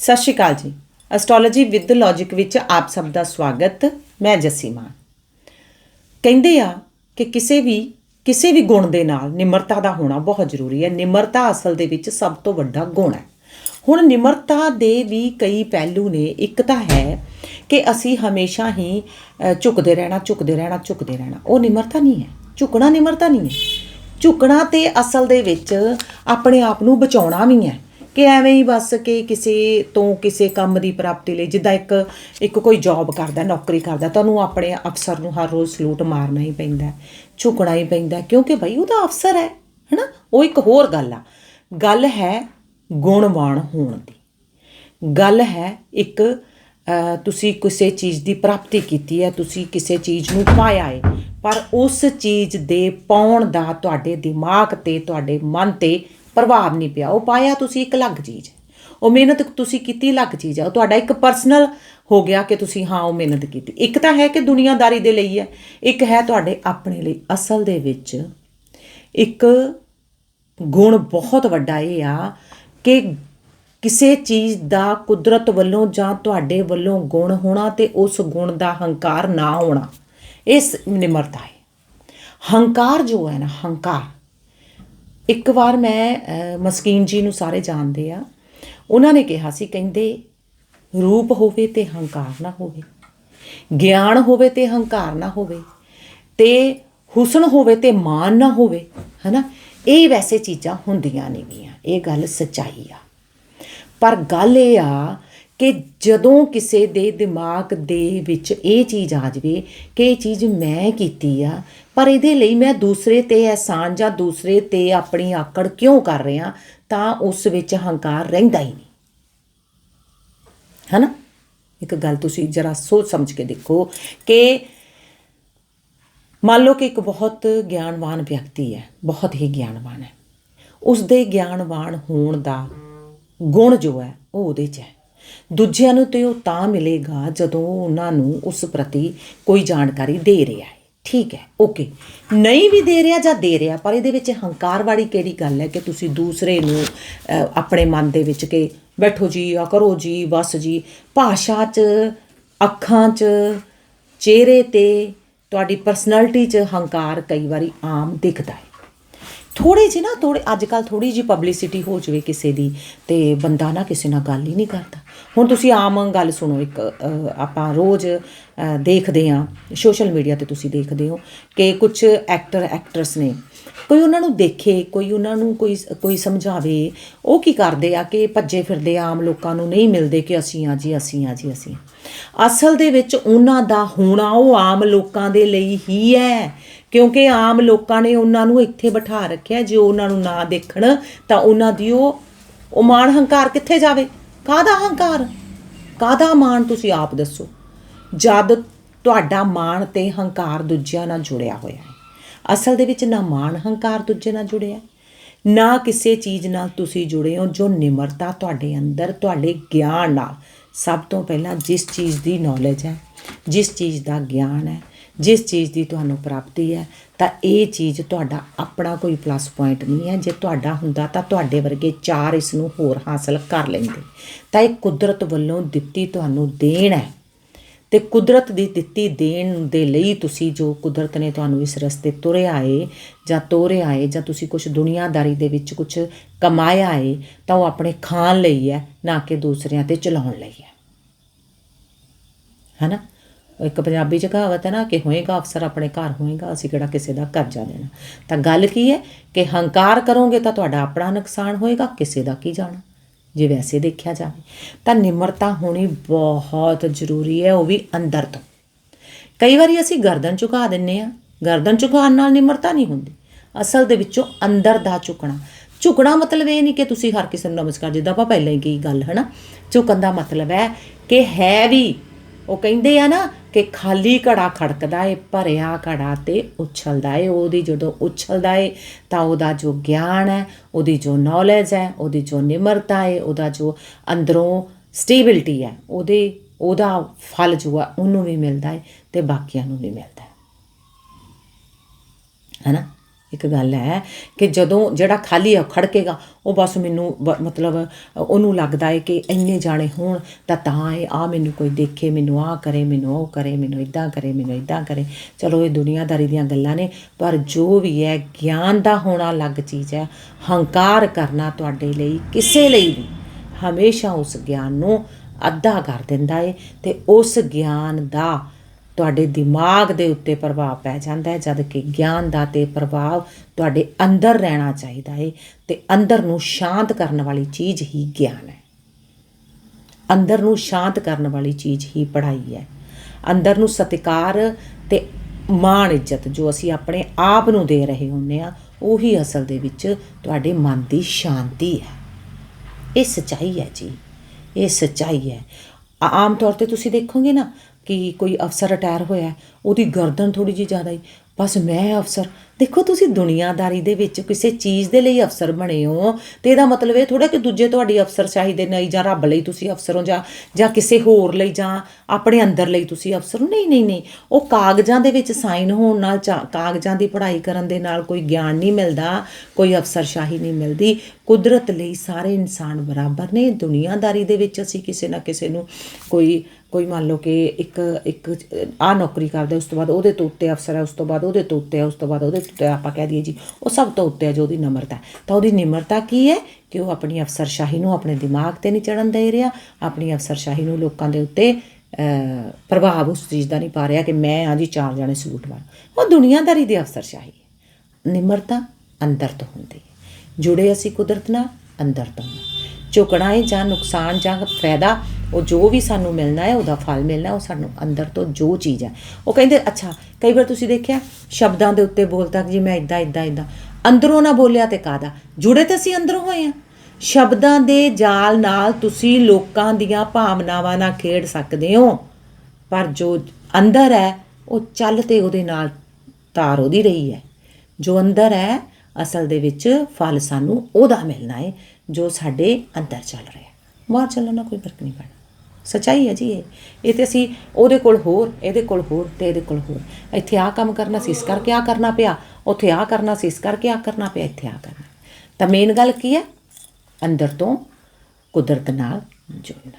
ਸਤਿ ਸ਼੍ਰੀ ਅਕਾਲ ਜੀ। Astrology with logic ਵਿੱਚ ਆਪ ਸਭ ਦਾ ਸਵਾਗਤ। ਮੈਂ ਜੱਸੀ ਮਾਨ। ਕਹਿੰਦੇ ਆ ਕਿ ਕਿਸੇ ਵੀ ਕਿਸੇ ਵੀ ਗੁਣ ਦੇ ਨਾਲ ਨਿਮਰਤਾ ਦਾ ਹੋਣਾ ਬਹੁਤ ਜ਼ਰੂਰੀ ਹੈ। ਨਿਮਰਤਾ ਅਸਲ ਦੇ ਵਿੱਚ ਸਭ ਤੋਂ ਵੱਡਾ ਗੁਣ ਹੈ। ਹੁਣ ਨਿਮਰਤਾ ਦੇ ਵੀ ਕਈ ਪਹਿਲੂ ਨੇ। ਇੱਕ ਤਾਂ ਹੈ ਕਿ ਅਸੀਂ ਹਮੇਸ਼ਾ ਹੀ ਝੁਕਦੇ ਰਹਿਣਾ ਝੁਕਦੇ ਰਹਿਣਾ ਝੁਕਦੇ ਰਹਿਣਾ। ਉਹ ਨਿਮਰਤਾ ਨਹੀਂ ਹੈ। ਝੁਕਣਾ ਨਿਮਰਤਾ ਨਹੀਂ ਹੈ। ਝੁਕਣਾ ਤੇ ਅਸਲ ਦੇ ਵਿੱਚ ਆਪਣੇ ਆਪ ਨੂੰ ਬਚਾਉਣਾ ਵੀ ਹੈ। ਕਿ ਐਵੇਂ ਹੀ ਬਸ ਕਿ ਕਿਸੇ ਤੋਂ ਕਿਸੇ ਕੰਮ ਦੀ ਪ੍ਰਾਪਤੀ ਲਈ ਜਿੱਦਾਂ ਇੱਕ ਇੱਕ ਕੋਈ ਜੌਬ ਕਰਦਾ ਨੌਕਰੀ ਕਰਦਾ ਤੁਹਾਨੂੰ ਆਪਣੇ ਅਫਸਰ ਨੂੰ ਹਰ ਰੋਜ਼ ਸਲੂਟ ਮਾਰਨਾ ਹੀ ਪੈਂਦਾ ਝੁਕਣਾ ਹੀ ਪੈਂਦਾ ਹੈ, ਕਿਉਂਕਿ ਭਾਈ ਉਹਦਾ ਅਫਸਰ ਹੈ ਹਨਾ? ਉਹ ਇੱਕ ਹੋਰ ਗੱਲ ਆ। ਗੱਲ ਹੈ ਗੁਣਵਾਨ ਹੋਣ ਦੀ। ਗੱਲ ਹੈ ਇੱਕ ਤੁਸੀਂ ਕਿਸੇ ਚੀਜ਼ ਦੀ ਪ੍ਰਾਪਤੀ ਕੀਤੀ ਹੈ ਤੁਸੀਂ ਕਿਸੇ ਚੀਜ਼ ਨੂੰ ਪਾਇਆ ਹੈ ਪਰ ਉਸ ਚੀਜ਼ ਦੇ ਪਾਉਣ ਦਾ ਤੁਹਾਡੇ ਦਿਮਾਗ ਤੇ ਤੁਹਾਡੇ ਮਨ ਤੇ ਪ੍ਰਭਾਵ ਨਹੀਂ ਪਿਆ। ਉਹ ਪਾਇਆ ਤੁਸੀਂ ਇੱਕ ਅਲੱਗ ਚੀਜ਼। ਹੈ। ਉਹ ਮਿਹਨਤ ਤੁਸੀਂ ਕੀਤੀ ਅਲੱਗ ਚੀਜ਼ ਹੈ। ਉਹ ਤੁਹਾਡਾ ਇੱਕ ਪਰਸਨਲ ਹੋ ਗਿਆ ਕਿ ਤੁਸੀਂ ਹਾਂ, ਉਹ ਮਿਹਨਤ ਕੀਤੀ। ਇੱਕ ਤਾਂ ਹੈ ਕਿ ਦੁਨੀਆਦਾਰੀ ਦੇ ਲਈ ਹੈ। ਇੱਕ ਹੈ ਤੁਹਾਡੇ ਆਪਣੇ ਲਈ। ਅਸਲ ਦੇ ਵਿੱਚ ਇੱਕ ਗੁਣ ਬਹੁਤ ਵੱਡਾ ਇਹ ਆ ਕਿ ਕਿਸੇ ਚੀਜ਼ ਦਾ ਕੁਦਰਤ ਵੱਲੋਂ ਜਾਂ ਤੁਹਾਡੇ ਵੱਲੋਂ ਗੁਣ ਹੋਣਾ ਤੇ ਉਸ ਗੁਣ ਦਾ ਹੰਕਾਰ ਨਾ ਹੋਣਾ। ਇਸ ਨਿਮਰਤਾ ਹੈ। ਹੰਕਾਰ ਜੋ ਹੈ ਨਾ, ਹੰਕਾਰ। ਇੱਕ ਵਾਰ ਮੈਂ ਅਹ, ਮਸਕੀਨ ਜੀ ਨੂੰ ਸਾਰੇ ਜਾਣਦੇ ਆ। ਉਹਨਾਂ ਨੇ ਕਿਹਾ ਸੀ ਕਹਿੰਦੇ ਰੂਪ ਹੋਵੇ ਤੇ ਹੰਕਾਰ ਨਾ ਹੋਵੇ ਗਿਆਨ ਹੋਵੇ ਤੇ ਹੰਕਾਰ ਨਾ ਹੋਵੇ ਤੇ ਹੁਸਨ ਹੋਵੇ ਤੇ ਮਾਨ ਨਾ ਹੋਵੇ ਹਨਾ? ਇਹ ਵੈਸੇ ਚੀਜ਼ਾਂ ਹੁੰਦੀਆਂ ਨੇਗੀਆਂ ਇਹ ਗੱਲ ਸਚਾਈ ਆ। ਪਰ ਗੱਲ ਇਹ ਆ ਕਿ ਜਦੋਂ ਕਿਸੇ ਦੇ ਦਿਮਾਗ ਦੇ ਵਿੱਚ ਇਹ ਚੀਜ਼ ਆ ਜਾਵੇ ਕਿ ਇਹ ਚੀਜ਼ ਮੈਂ ਕੀਤੀ ਆ, ਪਰ ਇਹਦੇ ਲਈ ਮੈਂ ਦੂਸਰੇ ਤੇ ਅਹਿਸਾਨ ਜਾਂ ਦੂਸਰੇ ਤੇ ਆਪਣੀ ਆਕੜ ਕਿਉਂ ਕਰ ਰਿਹਾ, ਤਾਂ ਉਸ ਵਿੱਚ ਹੰਕਾਰ ਰਹਿੰਦਾ ਹੀ ਨਹੀਂ। ਹੈਨਾ? ਇੱਕ ਗੱਲ ਤੁਸੀਂ ਜਰਾ ਸੋਚ ਸਮਝ ਕੇ ਦੇਖੋ ਕਿ ਮੰਨ ਲਓ ਕਿ ਇੱਕ ਬਹੁਤ ਗਿਆਨਵਾਨ ਵਿਅਕਤੀ ਹੈ, ਬਹੁਤ ਹੀ ਗਿਆਨਵਾਨ ਹੈ। ਉਸ ਦੇ ਗਿਆਨਵਾਨ ਹੋਣ ਦਾ ਗੁਣ ਜੋ ਹੈ, ਉਹ ਉਹਦੇ 'ਚ ਹੈ। ਦੂਜਿਆਂ ਨੂੰ ਤੇ ਉਹ ਤਾਂ ਮਿਲੇਗਾ ਜਦੋਂ ਉਹਨਾਂ ਨੂੰ ਉਸ ਪ੍ਰਤੀ ਕੋਈ ਜਾਣਕਾਰੀ ਦੇ ਰਿਹਾ ਹੈ। ਠੀਕ ਹੈ, ਓਕੇ। ਨਹੀਂ ਵੀ ਦੇ ਰਿਹਾ ਜਾਂ ਦੇ ਰਿਹਾ, ਪਰ ਇਹਦੇ ਵਿੱਚ ਹੰਕਾਰ ਵਾਲੀ ਕਿਹੜੀ ਗੱਲ ਹੈ ਕਿ ਤੁਸੀਂ ਦੂਸਰੇ ਨੂੰ ਆਪਣੇ ਮਨ ਦੇ ਵਿੱਚ ਕਿ ਬੈਠੋ ਜੀ, ਆ ਕਰੋ ਜੀ, ਬਸ ਜੀ, ਭਾਸ਼ਾ 'ਚ, ਅੱਖਾਂ 'ਚ, ਚਿਹਰੇ ਤੇ ਤੁਹਾਡੀ ਪਰਸਨੈਲਿਟੀ 'ਚ ਹੰਕਾਰ ਕਈ ਵਾਰੀ ਆਮ ਦਿਖਦਾ ਹੈ। ਥੋੜੇ ਜਿਹੀ ਨਾ ਥੋੜੇ ਅੱਜ ਕੱਲ ਥੋੜੀ ਜਿਹੀ ਪਬਲਿਸਿਟੀ ਹੋ ਜਾਵੇ ਕਿਸੇ ਦੀ ਤੇ ਬੰਦਾ ਨਾ ਕਿਸੇ ਨਾਲ ਗੱਲ ਹੀ ਨਹੀਂ ਕਰਦਾ। ਹੁਣ ਤੁਸੀਂ ਆਮ ਗੱਲ ਸੁਣੋ ਇੱਕ ਆਪਾਂ ਰੋਜ਼ ਦੇਖਦੇ ਆ ਸੋਸ਼ਲ ਮੀਡੀਆ ਤੇ ਤੁਸੀਂ ਦੇਖਦੇ ਹੋ ਕਿ ਕੁਝ ਐਕਟਰ ਐਕਟਰਸ ਨੇ ਕੋਈ ਉਹਨਾਂ ਨੂੰ ਦੇਖੇ, ਕੋਈ ਉਹਨਾਂ ਨੂੰ ਕੋਈ ਕੋਈ ਸਮਝਾਵੇ, ਉਹ ਕੀ ਕਰਦੇ ਆ ਕਿ ਭੱਜੇ ਫਿਰਦੇ ਆਮ ਲੋਕਾਂ ਨੂੰ ਨਹੀਂ ਮਿਲਦੇ ਕਿ ਅਸੀਂ ਆ ਜੀ, ਅਸੀਂ ਆ ਜੀ, ਅਸੀਂ ਅਸਲ ਦੇ ਵਿੱਚ ਉਹਨਾਂ ਦਾ ਹੋਣਾ ਉਹ ਆਮ ਲੋਕਾਂ ਦੇ ਲਈ ਹੀ ਹੈ, ਕਿਉਂਕਿ ਆਮ ਲੋਕਾਂ ਨੇ ਉਹਨਾਂ ਨੂੰ ਇੱਥੇ ਬਿਠਾ ਰੱਖਿਆ, ਜੇ ਉਹਨਾਂ ਨੂੰ ਨਾ ਦੇਖਣ ਤਾਂ ਉਹਨਾਂ ਦੀ ਉਹ ਉਹ ਮਾਣ ਹੰਕਾਰ ਕਿੱਥੇ ਜਾਵੇ? ਕਾਹਦਾ ਹੰਕਾਰ ਕਾਹਦਾ ਮਾਣ ਤੁਸੀਂ ਆਪ ਦੱਸੋ? ਜਦ ਤੁਹਾਡਾ ਮਾਣ ਤੇ ਹੰਕਾਰ ਦੂਜਿਆਂ ਨਾਲ ਜੁੜਿਆ ਹੋਇਆ ਹੈ, ਅਸਲ ਦੇ ਵਿੱਚ ਨਾ ਮਾਣ ਹੰਕਾਰ ਦੂਜੇ ਨਾਲ ਜੁੜਿਆ ਨਾ ਕਿਸੇ ਚੀਜ਼ ਨਾਲ ਤੁਸੀਂ ਜੁੜੇ ਹੋ ਜੋ ਨਿਮਰਤਾ ਤੁਹਾਡੇ ਅੰਦਰ, ਤੁਹਾਡੇ ਗਿਆਨ ਨਾਲ। ਸਭ ਤੋਂ ਪਹਿਲਾਂ ਜਿਸ ਚੀਜ਼ ਦੀ ਨੌਲੇਜ ਹੈ, ਜਿਸ ਚੀਜ਼ ਦਾ ਗਿਆਨ ਹੈ, ਜਿਸ ਚੀਜ਼ ਦੀ ਤੁਹਾਨੂੰ ਪ੍ਰਾਪਤੀ ਹੈ ਤਾਂ ਇਹ ਚੀਜ਼ ਤੁਹਾਡਾ ਆਪਣਾ ਕੋਈ ਪਲੱਸ ਪੁਆਇੰਟ ਨਹੀਂ ਹੈ। ਜੇ ਤੁਹਾਡਾ ਹੁੰਦਾ ਤਾਂ ਤੁਹਾਡੇ ਵਰਗੇ ਚਾਰ ਇਸ ਨੂੰ ਹੋਰ ਹਾਸਲ ਕਰ ਲੈਂਦੇ। ਤਾਂ ਇਹ ਕੁਦਰਤ ਵੱਲੋਂ ਦਿੱਤੀ ਤੁਹਾਨੂੰ ਦੇਣ ਹੈ। ਤੇ ਕੁਦਰਤ ਦੀ ਦਿੱਤੀ ਦੇਣ ਦੇ ਲਈ ਤੁਸੀਂ ਜੋ ਕੁਦਰਤ ਨੇ ਤੁਹਾਨੂੰ ਇਸ ਰਸਤੇ ਤੁਰਿਆ ਏ ਜਾਂ ਤੋਰਿਆ ਏ ਜਾਂ ਤੁਸੀਂ ਕੁਝ ਦੁਨੀਆਦਾਰੀ ਦੇ ਵਿੱਚ ਕੁਝ ਕਮਾਇਆ ਏ ਤਾਂ ਉਹ ਆਪਣੇ ਖਾਣ ਲਈ ਹੈ, ਨਾ ਕਿ ਦੂਸਰਿਆਂ ਤੇ ਚਲਾਉਣ ਲਈ ਹੈ। ਹੈਨਾ? ਇੱਕ ਪੰਜਾਬੀ ਚ ਕਹਾਵਤ ਹੈ ਨਾ ਕਿ ਹੋਏਗਾ ਅਫਸਰ ਆਪਣੇ ਘਰ ਹੋਏਗਾ, ਅਸੀਂ ਕਿਹੜਾ ਕਿਸੇ ਦਾ ਕਰਜ਼ਾ ਦੇਣਾ। ਤਾਂ ਗੱਲ ਕੀ ਹੈ ਕਿ ਹੰਕਾਰ ਕਰੋਗੇ ਤਾਂ ਤੁਹਾਡਾ ਆਪਣਾ ਨੁਕਸਾਨ ਹੋਏਗਾ, ਕਿਸੇ ਦਾ ਕੀ ਜਾਣਾ, ਜੇ ਵੈਸੇ ਦੇਖਿਆ ਜਾਵੇ। ਤਾਂ ਨਿਮਰਤਾ ਹੋਣੀ ਬਹੁਤ ਜ਼ਰੂਰੀ ਹੈ, ਉਹ ਵੀ ਅੰਦਰ ਤੋਂ। ਕਈ ਵਾਰੀ ਅਸੀਂ ਗਰਦਨ ਝੁਕਾ ਦਿੰਨੇ ਆ, ਗਰਦਨ ਝੁਕਾਉਣ ਨਾਲ ਨਿਮਰਤਾ ਨਹੀਂ ਹੁੰਦੀ। ਅਸਲ ਦੇ ਵਿੱਚੋਂ ਅੰਦਰ ਦਾ ਝੁਕਣਾ। ਝੁਕਣਾ ਮਤਲਬ ਇਹ ਨਹੀਂ ਕਿ ਤੁਸੀਂ ਹਰ ਕਿਸੇ ਨੂੰ ਨਮਸਕਾਰ, ਜਿੱਦਾਂ ਆਪਾਂ ਪਹਿਲਾਂ ਹੀ ਕੀ ਗੱਲ ਹੈ ਨਾ ਝੁਕਣ ਦਾ ਮਤਲਬ ਹੈ ਕਿ ਹੈ ਵੀ ਉਹ ਕਹਿੰਦੇ ਆ ਨਾ ਕਿ ਖਾਲੀ ਘੜਾ ਖੜਕਦਾ ਏ, ਭਰਿਆ ਘੜਾ ਤੇ ਉਛਲਦਾ ਏ। ਉਹਦੀ ਜਦੋਂ ਉਛਲਦਾ ਏ, ਤਾਂ ਉਹਦਾ ਜੋ ਗਿਆਨ ਹੈ, ਉਹਦੀ ਜੋ ਨੌਲੇਜ ਹੈ, ਉਹਦੀ ਜੋ ਨਿਮਰਤਾ ਹੈ ਉਹਦਾ ਜੋ ਅੰਦਰੋਂ ਸਟੇਬਿਲਿਟੀ ਹੈ, ਉਹਦੇ, ਉਹਦਾ ਫਲ ਜੋ ਹੈ ਉਹਨੂੰ ਵੀ ਮਿਲਦਾ ਏ ਤੇ ਬਾਕੀਆਂ ਨੂੰ ਵੀ ਮਿਲਦਾ ਹੈ ਹੈਨਾ? ਇੱਕ ਗੱਲ ਹੈ ਕਿ ਜਦੋਂ ਜਿਹੜਾ ਖਾਲੀ ਆ ਉਹ ਖੜਕੇਗਾ, ਉਹ ਬਸ ਮੈਨੂੰ ਬ- ਮਤਲਬ, ਉਹਨੂੰ ਲੱਗਦਾ ਹੈ ਕਿ ਇੰਨੇ ਜਾਣੇ ਹੋਣ, ਤਾਂ ਤਾਂ ਇਹ ਆ ਮੈਨੂੰ ਕੋਈ ਦੇਖੇ, ਮੈਨੂੰ ਆ ਕਰੇ, ਮੈਨੂੰ ਉਹ ਕਰੇ, ਮੈਨੂੰ ਇਦਾਂ ਕਰੇ, ਮੈਨੂੰ ਇਦਾਂ ਕਰੇ। ਚਲੋ, ਇਹ ਦੁਨੀਆਦਾਰੀ ਦੀਆਂ ਗੱਲਾਂ ਨੇ, ਪਰ ਜੋ ਵੀ ਹੈ, ਗਿਆਨ ਦਾ ਹੋਣਾ ਅਲੱਗ ਚੀਜ਼ ਹੈ। ਹੰਕਾਰ ਕਰਨਾ ਤੁਹਾਡੇ ਲਈ ਕਿਸੇ ਲਈ ਵੀ ਹਮੇਸ਼ਾ ਉਸ ਗਿਆਨ ਨੂੰ ਅੱਧਾ ਕਰ ਦਿੰਦਾ ਏ ਤੇ ਉਸ ਗਿਆਨ ਦਾ ਤੁਹਾਡੇ ਦਿਮਾਗ ਦੇ ਉੱਤੇ ਪ੍ਰਭਾਵ ਪੈ ਜਾਂਦਾ ਹੈ, ਜਦ ਕਿ ਗਿਆਨ ਦਾ ਤੇ ਪ੍ਰਭਾਵ ਤੁਹਾਡੇ ਅੰਦਰ ਰਹਿਣਾ ਚਾਹੀਦਾ ਹੈ ਤੇ ਅੰਦਰ ਨੂੰ ਸ਼ਾਂਤ ਕਰਨ ਵਾਲੀ ਚੀਜ਼ ਹੀ ਗਿਆਨ ਹੈ। ਅੰਦਰ ਨੂੰ ਸ਼ਾਂਤ ਕਰਨ ਵਾਲੀ ਚੀਜ਼ ਹੀ ਪੜ੍ਹਾਈ ਹੈ। ਅੰਦਰ ਨੂੰ ਸਤਿਕਾਰ ਤੇ ਮਾਣ ਇੱਜ਼ਤ ਜੋ ਅਸੀਂ ਆਪਣੇ ਆਪ ਨੂੰ ਦੇ ਰਹੇ ਹੁੰਨੇ ਆ ਉਹੀ ਅਸਲ ਦੇ ਵਿੱਚ ਤੁਹਾਡੇ ਮਨ ਦੀ ਸ਼ਾਂਤੀ ਹੈ। ਇਹ ਸਚਾਈ ਹੈ ਜੀ, ਇਹ ਸਚਾਈ ਹੈ। ਆਮ ਤੌਰ ਤੇ ਤੁਸੀਂ ਦੇਖੋਗੇ ਨਾ ਕਿ ਕੋਈ ਅਫਸਰ ਰਿਟਾਇਰ ਹੋਇਆ ਉਹਦੀ ਗਰਦਨ ਥੋੜੀ ਜਿਹੀ ਜ਼ਿਆਦਾ ਹੀ ਬਸ ਮੈਂ ਅਫਸਰ, ਦੇਖੋ ਤੁਸੀਂ ਦੁਨੀਆਦਾਰੀ ਦੇ ਵਿੱਚ ਕਿਸੇ ਚੀਜ਼ ਦੇ ਲਈ ਅਫਸਰ ਬਣੇ ਹੋ, ਤੇ ਇਹਦਾ ਮਤਲਬ ਇਹ ਥੋੜਾ ਕਿ ਦੂਜੇ ਤੁਹਾਡੀ ਅਫਸਰਸ਼ਾਹੀ ਦੇ ਨਹੀਂ ਜਾਂ ਰੱਬ ਲਈ ਤੁਸੀਂ ਅਫਸਰ ਹੋ, ਜਾਂ ਜਾਂ ਕਿਸੇ ਹੋਰ ਲਈ, ਜਾਂ ਆਪਣੇ ਅੰਦਰ ਲਈ ਤੁਸੀਂ ਅਫਸਰ ਹੋ। ਨਹੀਂ ਨਹੀਂ ਨਹੀਂ, ਉਹ ਕਾਗਜ਼ਾਂ ਦੇ ਵਿੱਚ ਸਾਈਨ ਹੋਣ ਨਾਲ, ਚਾ- ਕਾਗਜ਼ਾਂ ਦੀ ਪੜ੍ਹਾਈ ਕਰਨ ਦੇ ਨਾਲ ਕੋਈ ਗਿਆਨ ਨਹੀਂ ਮਿਲਦਾ, ਕੋਈ ਅਫਸਰਸ਼ਾਹੀ ਨਹੀਂ ਮਿਲਦੀ। ਕੁਦਰਤ ਲਈ ਸਾਰੇ ਇਨਸਾਨ ਬਰਾਬਰ ਨੇ। ਦੁਨੀਆਦਾਰੀ ਦੇ ਵਿੱਚ ਅਸੀਂ ਕਿਸੇ ਨਾ ਕਿਸੇ ਨੂੰ ਕੋਈ ਕੋਈ ਮੰਨ ਲਓ ਕਿ ਇੱਕ ਇੱਕ ਆ ਨੌਕਰੀ ਕਰਦਾ, ਉਸ ਤੋਂ ਬਾਅਦ ਉਹਦੇ ਤੋਂ ਉੱਤੇ ਅਫਸਰ ਹੈ, ਉਸ ਤੋਂ ਬਾਅਦ ਉਹਦੇ ਤੋਂ ਉੱਤੇ ਹੈ, ਉਸ ਤੋਂ ਬਾਅਦ ਉਹਦੇ ਤੋਂ ਉੱਤੇ ਆਪਾਂ ਕਹਿ ਦਈਏ ਜੀ, ਉਹ ਸਭ ਤੋਂ ਉੱਤੇ ਹੈ ਜੋ ਉਹਦੀ ਨਿਮਰਤਾ ਤਾਂ ਉਹਦੀ ਨਿਮਰਤਾ ਕੀ ਹੈ? ਕਿ ਉਹ ਆਪਣੀ ਅਫਸਰਸ਼ਾਹੀ ਨੂੰ ਆਪਣੇ ਦਿਮਾਗ ਤੇ ਨਹੀਂ ਚੜਨ ਦੇ ਰਿਹਾ, ਆਪਣੀ ਅਫਸਰਸ਼ਾਹੀ ਨੂੰ ਲੋਕਾਂ ਦੇ ਉੱਤੇ ਪ੍ਰਭਾਵ ਉਸ ਚੀਜ਼ ਦਾ ਨਹੀਂ ਪਾ ਰਿਹਾ ਕਿ ਮੈਂ ਆ ਜੀ ਚਾਰ ਜਣੇ ਸਲੂਟ ਮਾਰ ਉਹ ਦੁਨੀਆਦਾਰੀ ਦੀ ਅਫਸਰਸ਼ਾਹੀ ਹੈ। ਨਿਮਰਤਾ ਅੰਦਰ ਤੋਂ ਹੁੰਦੀ ਹੈ। ਜੁੜੇ ਅਸੀਂ ਕੁਦਰਤ ਨਾਲ, ਅੰਦਰ ਤੋਂ ਝੁਕਣਾ ਹੈ ਜਾਂ ਨੁਕਸਾਨ ਜਾਂ ਫਾਇਦਾ, ਉਹ ਜੋ ਵੀ ਸਾਨੂੰ ਮਿਲਣਾ ਹੈ, ਉਹਦਾ ਫਲ ਮਿਲਣਾ ਉਹ ਸਾਨੂੰ ਅੰਦਰ ਤੋਂ ਜੋ ਚੀਜ਼ ਹੈ। ਉਹ ਕਹਿੰਦੇ, ਅੱਛਾ, ਕਈ ਵਾਰ ਤੁਸੀਂ ਦੇਖਿਆ, ਸ਼ਬਦਾਂ ਦੇ ਉੱਤੇ ਬੋਲਤਾ ਕਿ ਜੀ ਮੈਂ ਇਦਾਂ ਇਦਾਂ ਇਦਾਂ ਅੰਦਰੋਂ ਨਾ ਬੋਲਿਆ ਤੇ ਕਾਦਾ ਜੁੜੇ ਤਾਂ ਅਸੀਂ ਅੰਦਰੋਂ ਹੋਏ ਆ ਸ਼ਬਦਾਂ ਦੇ ਜਾਲ ਨਾਲ ਤੁਸੀਂ ਲੋਕਾਂ ਦੀਆਂ ਭਾਵਨਾਵਾਂ ਨਾਲ ਖੇਡ ਸਕਦੇ ਹੋ। ਪਰ ਜੋ ਅੰਦਰ ਹੈ, ਉਹ ਚੱਲ ਤੇ ਉਹਦੇ ਨਾਲ ਤਾਰ ਉਹਦੀ ਰਹੀ ਹੈ। ਜੋ ਅੰਦਰ ਹੈ, ਅਸਲ ਦੇ ਵਿੱਚ ਫਲ ਸਾਨੂੰ ਉਹਦਾ ਮਿਲਣਾ ਹੈ। ਜੋ ਸਾਡੇ ਅੰਦਰ ਚੱਲ ਰਿਹਾ ਬਾਹਰ ਚੱਲਣ ਨਾਲ ਕੋਈ ਫ਼ਰਕ ਨਹੀਂ ਪੈਣਾ। ਸਚਾਈ ਹੈ ਜੀ ਇਹ। ਇਹ ਤੇ ਅਸੀਂ ਉਹਦੇ ਕੋਲ ਹੋਰ, ਇਹਦੇ ਕੋਲ ਹੋਰ ਤੇ ਇਹਦੇ ਕੋਲ ਹੋਰ। ਇੱਥੇ ਆ ਕੰਮ ਕਰਨਾ ਸੀ, ਇਸ ਕਰਕੇ ਆ ਕਰਨਾ ਪਿਆ। ਉੱਥੇ ਆ ਕਰਨਾ ਸੀ, ਇਸ ਕਰਕੇ ਆ ਕਰਨਾ ਪਿਆ, ਇੱਥੇ ਆ ਕਰਨਾ। ਤਾਂ ਮੇਨ ਗੱਲ ਕੀ ਹੈ? ਅੰਦਰ ਤੋਂ ਕੁਦਰਤ ਨਾਲ ਜੁੜਨਾ।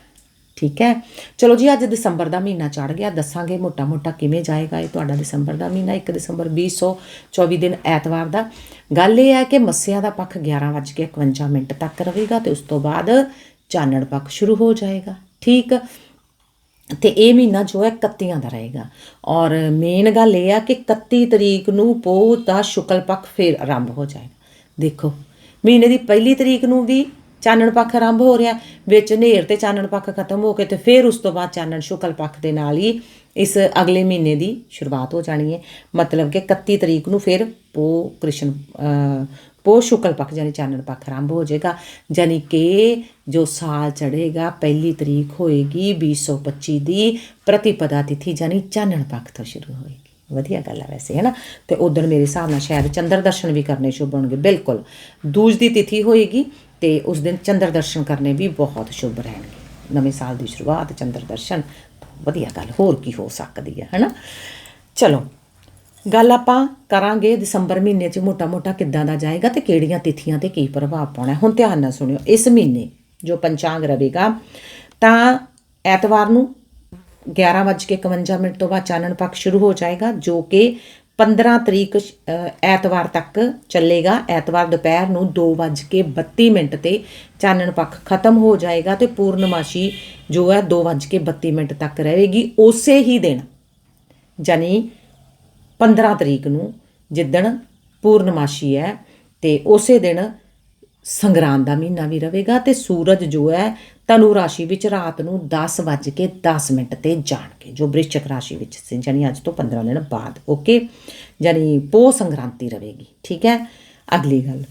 ਠੀਕ ਹੈ? ਚਲੋ ਜੀ, ਅੱਜ ਦਸੰਬਰ ਦਾ ਮਹੀਨਾ ਚੜ ਗਿਆ। ਦੱਸਾਂਗੇ ਮੋਟਾ ਮੋਟਾ ਕਿਵੇਂ ਜਾਏਗਾ ਇਹ ਤੁਹਾਡਾ ਦਸੰਬਰ ਦਾ ਮਹੀਨਾ 1 ਦਸੰਬਰ 2024 ਦਿਨ ਐਤਵਾਰ ਦਾ। ਗੱਲ ਇਹ ਹੈ ਕਿ ਮੱਸਿਆ ਦਾ ਪੱਖ 11:51 ਮਿੰਟ ਤੱਕ ਰਹੇਗਾ ਤੇ ਉਸ ਤੋਂ ਬਾਅਦ ਚਾਨਣ ਪੱਖ ਸ਼ੁਰੂ ਹੋ ਜਾਏਗਾ, ਠੀਕ? ਤੇ ਇਹ ਮਹੀਨਾ ਜੋ ਹੈ 31 ਦਾ ਰਹੇਗਾ। ਔਰ ਮੇਨ ਗੱਲ ਇਹ ਆ ਕਿ 31 ਤਰੀਕ ਨੂੰ ਪੋਹ ਦਾ ਸ਼ੁਕਲ ਪੱਖ ਫਿਰ ਆਰੰਭ ਹੋ ਜਾਏਗਾ। ਦੇਖੋ, ਮਹੀਨੇ ਦੀ ਪਹਿਲੀ ਤਰੀਕ ਨੂੰ ਵੀ ਚਾਨਣ ਪੱਖ ਆਰੰਭ ਹੋ ਰਿਹਾ, ਵਿੱਚ ਹਨੇਰ ਤੇ ਚਾਨਣ ਪੱਖ ਖਤਮ ਹੋ ਕੇ ਤੇ ਫਿਰ ਉਸ ਤੋਂ ਬਾਅਦ ਚਾਨਣ ਸ਼ੁਕਲ ਪੱਖ ਦੇ ਨਾਲ ਹੀ ਇਸ ਅਗਲੇ ਮਹੀਨੇ ਦੀ ਸ਼ੁਰੂਆਤ ਹੋ ਜਾਣੀ ਹੈ। ਮਤਲਬ ਕਿ 31 ਤਰੀਕ ਨੂੰ ਫਿਰ ਪੋ ਕ੍ਰਿਸ਼ਨ ਪੋ ਸ਼ੁਕਲ ਪੱਖ ਯਾਨੀ ਚਾਨਣ ਪੱਖ ਆਰੰਭ ਹੋ ਜਾਏਗਾ। ਯਾਨੀ ਕਿ ਜੋ ਸਾਲ ਚੜ੍ਹੇਗਾ, ਪਹਿਲੀ ਤਰੀਕ ਹੋਏਗੀ 2025 ਦੀ ਪ੍ਰਤੀਪਦਾ ਤਿਥੀ ਯਾਨੀ ਚਾਨਣ ਪੱਖ ਤੋਂ ਸ਼ੁਰੂ ਹੋਏਗੀ। ਵਧੀਆ ਗੱਲ ਆ ਵੈਸੇ ਹੈ ਨਾ ਤੇ ਉਦੋਂ ਮੇਰੇ ਹਿਸਾਬ ਨਾਲ ਸ਼ਾਇਦ ਚੰਦਰ ਦਰਸ਼ਨ ਵੀ ਕਰਨੇ ਸ਼ੁਭ ਹੋਣਗੇ। ਬਿਲਕੁਲ। ਦੂਜ ਦੀ ਤਿਥੀ ਹੋਏਗੀ। ਤੇ ਉਸ ਦਿਨ ਚੰਦਰ ਦਰਸ਼ਨ ਕਰਨੇ ਵੀ ਬਹੁਤ ਸ਼ੁਭ ਰਹਿਣਗੇ। ਨਵੇਂ ਸਾਲ ਦੀ ਸ਼ੁਰੂਆਤ, ਚੰਦਰ ਦਰਸ਼ਨ, ਵਧੀਆ ਗੱਲ, ਹੋਰ ਕੀ ਹੋ ਸਕਦੀ ਹੈ, ਹੈਨਾ? ਚਲੋ, ਗੱਲ ਆਪਾਂ ਕਰਾਂਗੇ ਦਸੰਬਰ ਮਹੀਨੇ 'ਚ ਮੋਟਾ-ਮੋਟਾ ਕਿੱਦਾਂ ਦਾ ਜਾਏਗਾ ਤੇ ਕਿਹੜੀਆਂ ਤਿਥੀਆਂ ਤੇ ਕੀ ਪ੍ਰਭਾਵ ਪਾਉਣਾ ਹੁਣ ਧਿਆਨ ਨਾਲ ਸੁਣਿਓ, ਇਸ ਮਹੀਨੇ ਜੋ ਪੰਚਾਂਗ ਰਹੇਗਾ, ਤਾਂ ਐਤਵਾਰ ਨੂੰ 11:51 ਮਿੰਟ ਤੋਂ ਬਾਅਦ ਚਾਨਣ ਪੱਖ ਸ਼ੁਰੂ ਹੋ ਜਾਏਗਾ, ਜੋ ਕਿ 15 ਤਰੀਕ ਐਤਵਾਰ ਤੱਕ ਚੱਲੇਗਾ। ਐਤਵਾਰ ਦੁਪਹਿਰ ਨੂੰ 2:32 ਮਿੰਟ ਤੇ ਚਾਨਣ ਪੱਖ ਖਤਮ ਹੋ ਜਾਏਗਾ ਤੇ ਪੂਰਨਮਾਸ਼ੀ ਜੋ ਹੈ 2:32 ਮਿੰਟ ਤੱਕ ਰਹੇਗੀ। ਉਸੇ ਹੀ ਦਿਨ ਜਾਨੀ 15 ਤਰੀਕ ਨੂੰ ਜਿੱਦਣ ਪੂਰਨਮਾਸ਼ੀ ਹੈ ਤੇ ਉਸੇ ਦਿਨ ਸੰਗਰਾਂਦ ਦਾ ਮਹੀਨਾ ਵੀ ਰਹੇਗਾ ਤੇ ਸੂਰਜ ਜੋ ਹੈ ਧਨੂ ਰਾਸ਼ੀ ਵਿੱਚ ਰਾਤ ਨੂੰ 10:10 ਮਿੰਟ ਤੇ ਜਾਣਗੇ, ਜੋ ਬ੍ਰਿਸ਼ਚਕ ਰਾਸ਼ੀ ਵਿੱਚ ਸੀ ਜਾਨੀ ਅੱਜ ਤੋਂ 15 ਦਿਨ ਬਾਅਦ ਓਕੇ ਜਾਨੀ ਪੋ ਸੰਗ੍ਰਾਂਤੀ ਰਹੇਗੀ, ਠੀਕ ਹੈ? ਅਗਲੀ ਗੱਲ,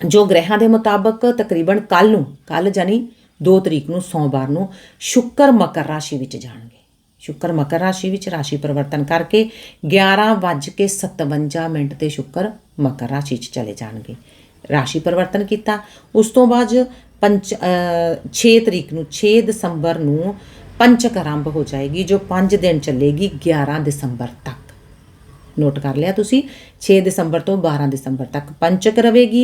ਜੋ ਗ੍ਰਹਿਾਂ ਦੇ ਮੁਤਾਬਕ ਤਕਰੀਬਨ ਕੱਲ ਨੂੰ ਕੱਲ ਜਾਨੀ 2 ਤਰੀਕ ਨੂੰ, ਸੋਮਵਾਰ ਨੂੰ ਸ਼ੁੱਕਰ ਮਕਰ ਰਾਸ਼ੀ ਵਿੱਚ ਜਾਣਗੇ। ਸ਼ੁੱਕਰ ਮਕਰ ਰਾਸ਼ੀ ਵਿੱਚ ਰਾਸ਼ੀ ਪਰਿਵਰਤਨ ਕਰਕੇ 11:57 ਮਿੰਟ ਤੇ ਸ਼ੁੱਕਰ ਮਕਰ ਰਾਸ਼ੀ 'ਚ ਚਲੇ ਜਾਣਗੇ। ਰਾਸ਼ੀ ਪਰਿਵਰਤਨ ਕੀਤਾ, ਉਸ ਤੋਂ ਬਾਅਦ ਪੰਚ 6 ਤਰੀਕ ਨੂੰ 6 ਦਸੰਬਰ ਨੂੰ ਪੰਚਕ ਆਰੰਭ ਹੋ ਜਾਏਗੀ, ਜੋ 5 ਦਿਨ ਚੱਲੇਗੀ 11 ਦਸੰਬਰ ਤੱਕ। ਨੋਟ ਕਰ ਲਿਆ ਤੁਸੀਂ 6 ਦਸੰਬਰ ਤੋਂ 12 ਦਸੰਬਰ ਤੱਕ ਪੰਚਕ ਰਵੇਗੀ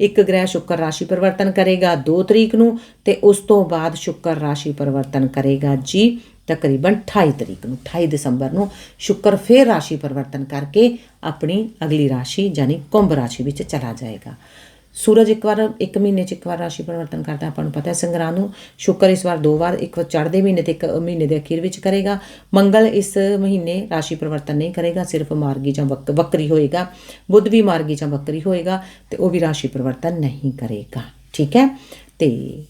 ਇੱਕ ਗ੍ਰਹਿ ਸ਼ੁੱਕਰ ਰਾਸ਼ੀ ਪਰਿਵਰਤਨ ਕਰੇਗਾ 2 ਤਰੀਕ ਨੂੰ, ਤੇ ਉਸ ਤੋਂ ਬਾਅਦ ਸ਼ੁੱਕਰ ਰਾਸ਼ੀ ਪਰਿਵਰਤਨ ਕਰੇਗਾ ਜੀ ਤਕਰੀਬਨ 28 ਤਰੀਕ ਨੂੰ 28 ਦਸੰਬਰ ਨੂੰ ਸ਼ੁੱਕਰ ਫੇਰ ਰਾਸ਼ੀ ਪਰਿਵਰਤਨ ਕਰਕੇ ਆਪਣੀ ਅਗਲੀ ਰਾਸ਼ੀ, ਯਾਨੀ ਕੁੰਭ ਰਾਸ਼ੀ ਵਿੱਚ ਚਲਾ ਜਾਏਗਾ। ਸੂਰਜ ਇੱਕ ਵਾਰ, ਇੱਕ ਮਹੀਨੇ ਚ ਇੱਕ ਵਾਰ ਰਾਸ਼ੀ ਪਰਿਵਰਤਨ ਕਰਦਾ, ਆਪਾਂ ਨੂੰ ਪਤਾ ਹੈ। ਸੰਗਰਾਂਦ ਨੂੰ ਸ਼ੁੱਕਰ ਇਸ ਵਾਰ ਦੋ ਵਾਰ, ਇੱਕ ਵਾਰ ਚੜ੍ਹਦੇ ਮਹੀਨੇ ਤੇ ਇੱਕ ਮਹੀਨੇ ਦੇ ਅਖੀਰ ਵਿੱਚ ਕਰੇਗਾ। ਮੰਗਲ ਇਸ ਮਹੀਨੇ ਰਾਸ਼ੀ ਪਰਿਵਰਤਨ ਨਹੀਂ ਕਰੇਗਾ, ਸਿਰਫ ਮਾਰਗੀ ਜਾਂ ਵਕ- ਵਕਰੀ ਹੋਏਗਾ। ਬੁੱਧ ਵੀ ਮਾਰਗੀ ਜਾਂ ਵਕਰੀ ਹੋਏਗਾ ਤੇ ਉਹ ਵੀ ਰਾਸ਼ੀ ਪਰਿਵਰਤਨ ਨਹੀਂ ਕਰੇਗਾ। ਠੀਕ ਹੈ? ਤੇ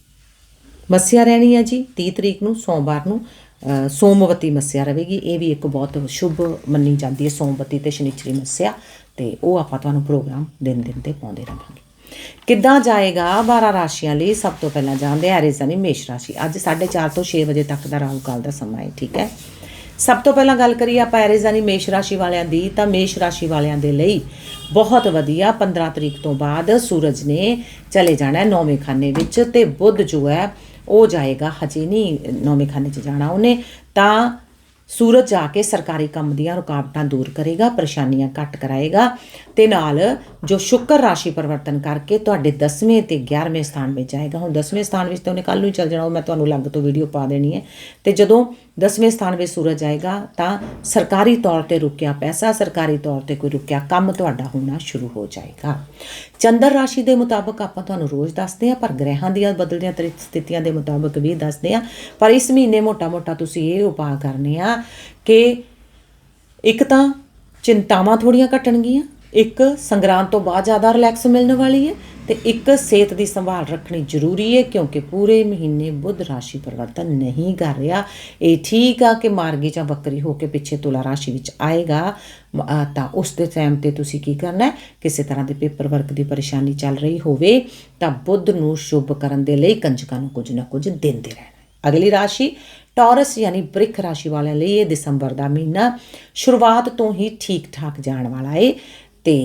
ਮੱਸਿਆ ਰਹਿਣੀ ਹੈ ਜੀ 30 ਤਰੀਕ ਨੂੰ, ਸੋਮਵਾਰ ਨੂੰ ਸੋਮਵਤੀ ਮੱਸਿਆ ਰਹੇਗੀ। ਇਹ ਵੀ ਇੱਕ ਬਹੁਤ ਸ਼ੁਭ ਮੰਨੀ ਜਾਂਦੀ ਹੈ, ਸੋਮਵਤੀ ਤੇ ਸ਼ਨੀਚਰੀ ਮੱਸਿਆ। ਤੇ ਉਹ ਆਪਾਂ ਤੁਹਾਨੂੰ ਪ੍ਰੋਗਰਾਮ ਦਿਨ ਦਿਨ ਤੇ ਪਾਉਂਦੇ ਰਹਾਂਗੇ। ਕਿੱਦਾਂ ਜਾਏਗਾ? 12 ਰਾਸ਼ੀਆਂ ਲਈ ਸਭ ਤੋਂ ਪਹਿਲਾਂ ਜਾਣਦੇ ਆ ਐਰੀਜ਼ਨੀ ਮੇਸ਼ ਰਾਸ਼ੀ। ਅੱਜ 4:30 ਤੋਂ 6 ਵਜੇ ਤੱਕ ਦਾ ਰਾਹੂ ਕਾਲ ਦਾ ਸਮਾਂ ਹੈ, ਠੀਕ ਹੈ? ਸਭ ਤੋਂ ਪਹਿਲਾਂ ਗੱਲ ਕਰੀਏ ਆਪਾਂ ਐਰੀਜ਼ਨੀ ਮੇਸ਼ ਰਾਸ਼ੀ ਵਾਲਿਆਂ ਦੀ, ਤਾਂ ਮੇਸ਼ ਰਾਸ਼ੀ ਵਾਲਿਆਂ ਦੇ ਲਈ ਬਹੁਤ ਵਧੀਆ 15 ਤਰੀਕ ਤੋਂ ਬਾਅਦ ਸੂਰਜ ਨੇ ਚਲੇ ਜਾਣਾ ਹੈ ਨੌਵੇਂ ਖਾਨੇ ਵਿੱਚ ਤੇ ਬੁੱਧ ਜੋ ਹੈ, ਉਹ ਜਾਏਗਾ, ਹਜੇ ਨਹੀਂ ਨੌਵੇਂ ਖਾਨੇ 'ਚ ਜਾਣਾ ਉਹਨੇ, ਤਾਂ ਸੂਰਜ ਜਾ ਕੇ ਸਰਕਾਰੀ ਕੰਮ ਦੀਆਂ ਰੁਕਾਵਟਾਂ ਦੂਰ ਕਰੇਗਾ, ਪਰੇਸ਼ਾਨੀਆਂ ਘੱਟ ਕਰਾਏਗਾ ਤੇ ਨਾਲ ਜੋ ਸ਼ੁੱਕਰ ਰਾਸ਼ੀ ਪਰਿਵਰਤਨ ਕਰਕੇ ਤੁਹਾਡੇ 10ਵੇਂ ਤੇ 11ਵੇਂ ਸਥਾਨ ਵਿੱਚ ਜਾਏਗਾ। ਹੁਣ 10ਵੇਂ ਸਥਾਨ ਵਿੱਚ ਤਾਂ ਉਹਨੇ ਕੱਲ ਨੂੰ ਹੀ ਚੱਲ ਜਾਣਾ, ਉਹ ਮੈਂ ਤੁਹਾਨੂੰ ਅਲੱਗ ਤੋਂ ਵੀਡੀਓ ਪਾ ਦੇਣੀ ਹੈ। ਤੇ ਜਦੋਂ 10ਵੇਂ ਸਥਾਨ ਵਿੱਚ ਸੂਰਜ ਜਾਏਗਾ ਤਾਂ ਸਰਕਾਰੀ ਤੌਰ ਤੇ ਰੁਕਿਆ ਪੈਸਾ, ਸਰਕਾਰੀ ਤੌਰ ਤੇ ਕੋਈ ਰੁਕਿਆ ਕੰਮ ਤੁਹਾਡਾ ਹੋਣਾ ਸ਼ੁਰੂ ਹੋ ਜਾਏਗਾ। ਚੰਦਰ ਰਾਸ਼ੀ ਦੇ ਮੁਤਾਬਕ ਆਪਾਂ ਤੁਹਾਨੂੰ ਰੋਜ਼ ਦੱਸਦੇ ਆ ਪਰ ਗ੍ਰਹਿਾਂ ਦੀਆਂ ਬਦਲਦੀਆਂ ਤਰੀ- ਸਥਿਤੀਆਂ ਦੇ ਮੁਤਾਬਕ ਵੀ ਦੱਸਦੇ ਆ ਪਰ ਇਸ ਮਹੀਨੇ ਮੋਟਾ-ਮੋਟਾ ਤੁਸੀਂ ਇਹ ਉਪਾਅ ਕਰਨੇ ਆ ਕਿ ਇੱਕ ਤਾਂ ਚਿੰਤਾਵਾਂ ਥੋੜੀਆਂ ਘਟਣਗੀਆਂ, ਇੱਕ ਸੰਗਰਾਂਦ ਤੋਂ ਬਾਅਦ ਜ਼ਿਆਦਾ ਰਿਲੈਕਸ ਮਿਲਣ ਵਾਲੀ ਹੈ ਤੇ ਇੱਕ ਸਿਹਤ ਦੀ ਸੰਭਾਲ ਰੱਖਣੀ ਜ਼ਰੂਰੀ ਹੈ, ਕਿਉਂਕਿ ਪੂਰੇ ਮਹੀਨੇ ਬੁੱਧ ਰਾਸ਼ੀ ਪਰਿਵਰਤਨ ਨਹੀਂ ਕਰ ਰਿਹਾ। ਇਹ ਠੀਕ ਆ ਕਿ ਮਾਰਗੀ ਜਾਂ ਬੱਕਰੀ ਹੋ ਕੇ ਪਿੱਛੇ ਤੁਲਾ ਰਾਸ਼ੀ ਵਿੱਚ ਆਏਗਾ ਤਾਂ ਉਸ ਦੇ ਟਾਈਮ ਤੇ ਤੁਸੀਂ ਕੀ ਕਰਨਾ ਹੈ? ਕਿਸੇ ਤਰ੍ਹਾਂ ਦੇ ਪੇਪਰ ਵਰਕ ਦੀ ਪਰੇਸ਼ਾਨੀ ਚੱਲ ਰਹੀ ਹੋਵੇ, ਤਾਂ ਬੁੱਧ ਨੂੰ ਸ਼ੁਭ ਕਰਨ ਦੇ ਲਈ ਕੰਜਕਾਂ ਨੂੰ ਕੁਝ ਨਾ ਕੁਝ ਦਿੰਦੇ ਰਹਿਣਾ ਅਗਲੀ ਰਾਸ਼ੀ, ਟੌਰਸ ਯਾਨੀ ਬ੍ਰਿਖ ਰਾਸ਼ੀ ਵਾਲਿਆਂ ਲਈ ਇਹ ਦਸੰਬਰ ਦਾ ਮਹੀਨਾ ਸ਼ੁਰੂਆਤ ਤੋਂ ਹੀ ਠੀਕ ਠਾਕ ਜਾਣ ਵਾਲਾ ਏ ਤੇ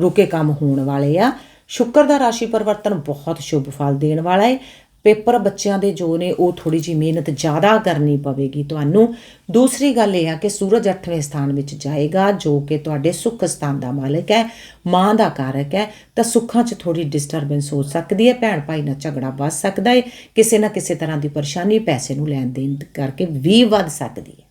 ਰੁਕੇ ਕੰਮ ਹੋਣ ਵਾਲੇ ਆ। ਸ਼ੁੱਕਰ ਦਾ ਰਾਸ਼ੀ ਪਰਿਵਰਤਨ ਬਹੁਤ ਸ਼ੁਭ ਫਲ ਦੇਣ ਵਾਲਾ ਹੈ। ਪੇਪਰ ਬੱਚਿਆਂ ਦੇ ਜੋ ਨੇ, ਉਹ ਥੋੜੀ ਜੀ ਮਿਹਨਤ ਜ਼ਿਆਦਾ ਕਰਨੀ ਪਵੇਗੀ ਤੁਹਾਨੂੰ। ਦੂਸਰੀ ਗੱਲ ਇਹ ਆ ਕਿ ਸੂਰਜ 8ਵੇਂ ਸਥਾਨ ਵਿੱਚ ਜਾਏਗਾ, ਜੋ ਕਿ ਤੁਹਾਡੇ ਸੁੱਖ ਸਥਾਨ ਦਾ ਮਾਲਕ ਹੈ, ਮਾਂ ਦਾ ਕਾਰਕ ਹੈ, ਤਾਂ ਸੁੱਖਾਂ 'ਚ ਥੋੜੀ ਡਿਸਟਰਬੈਂਸ ਹੋ ਸਕਦੀ ਹੈ, ਭੈਣ ਭਾਈ ਨਾਲ ਝਗੜਾ ਵੱਧ ਸਕਦਾ ਹੈ, ਕਿਸੇ ਨਾ ਕਿਸੇ ਤਰ੍ਹਾਂ ਦੀ ਪਰੇਸ਼ਾਨੀ ਪੈਸੇ ਨੂੰ ਲੈਣ ਦੇਣ ਕਰਕੇ ਵੀ ਵੱਧ ਸਕਦੀ ਹੈ।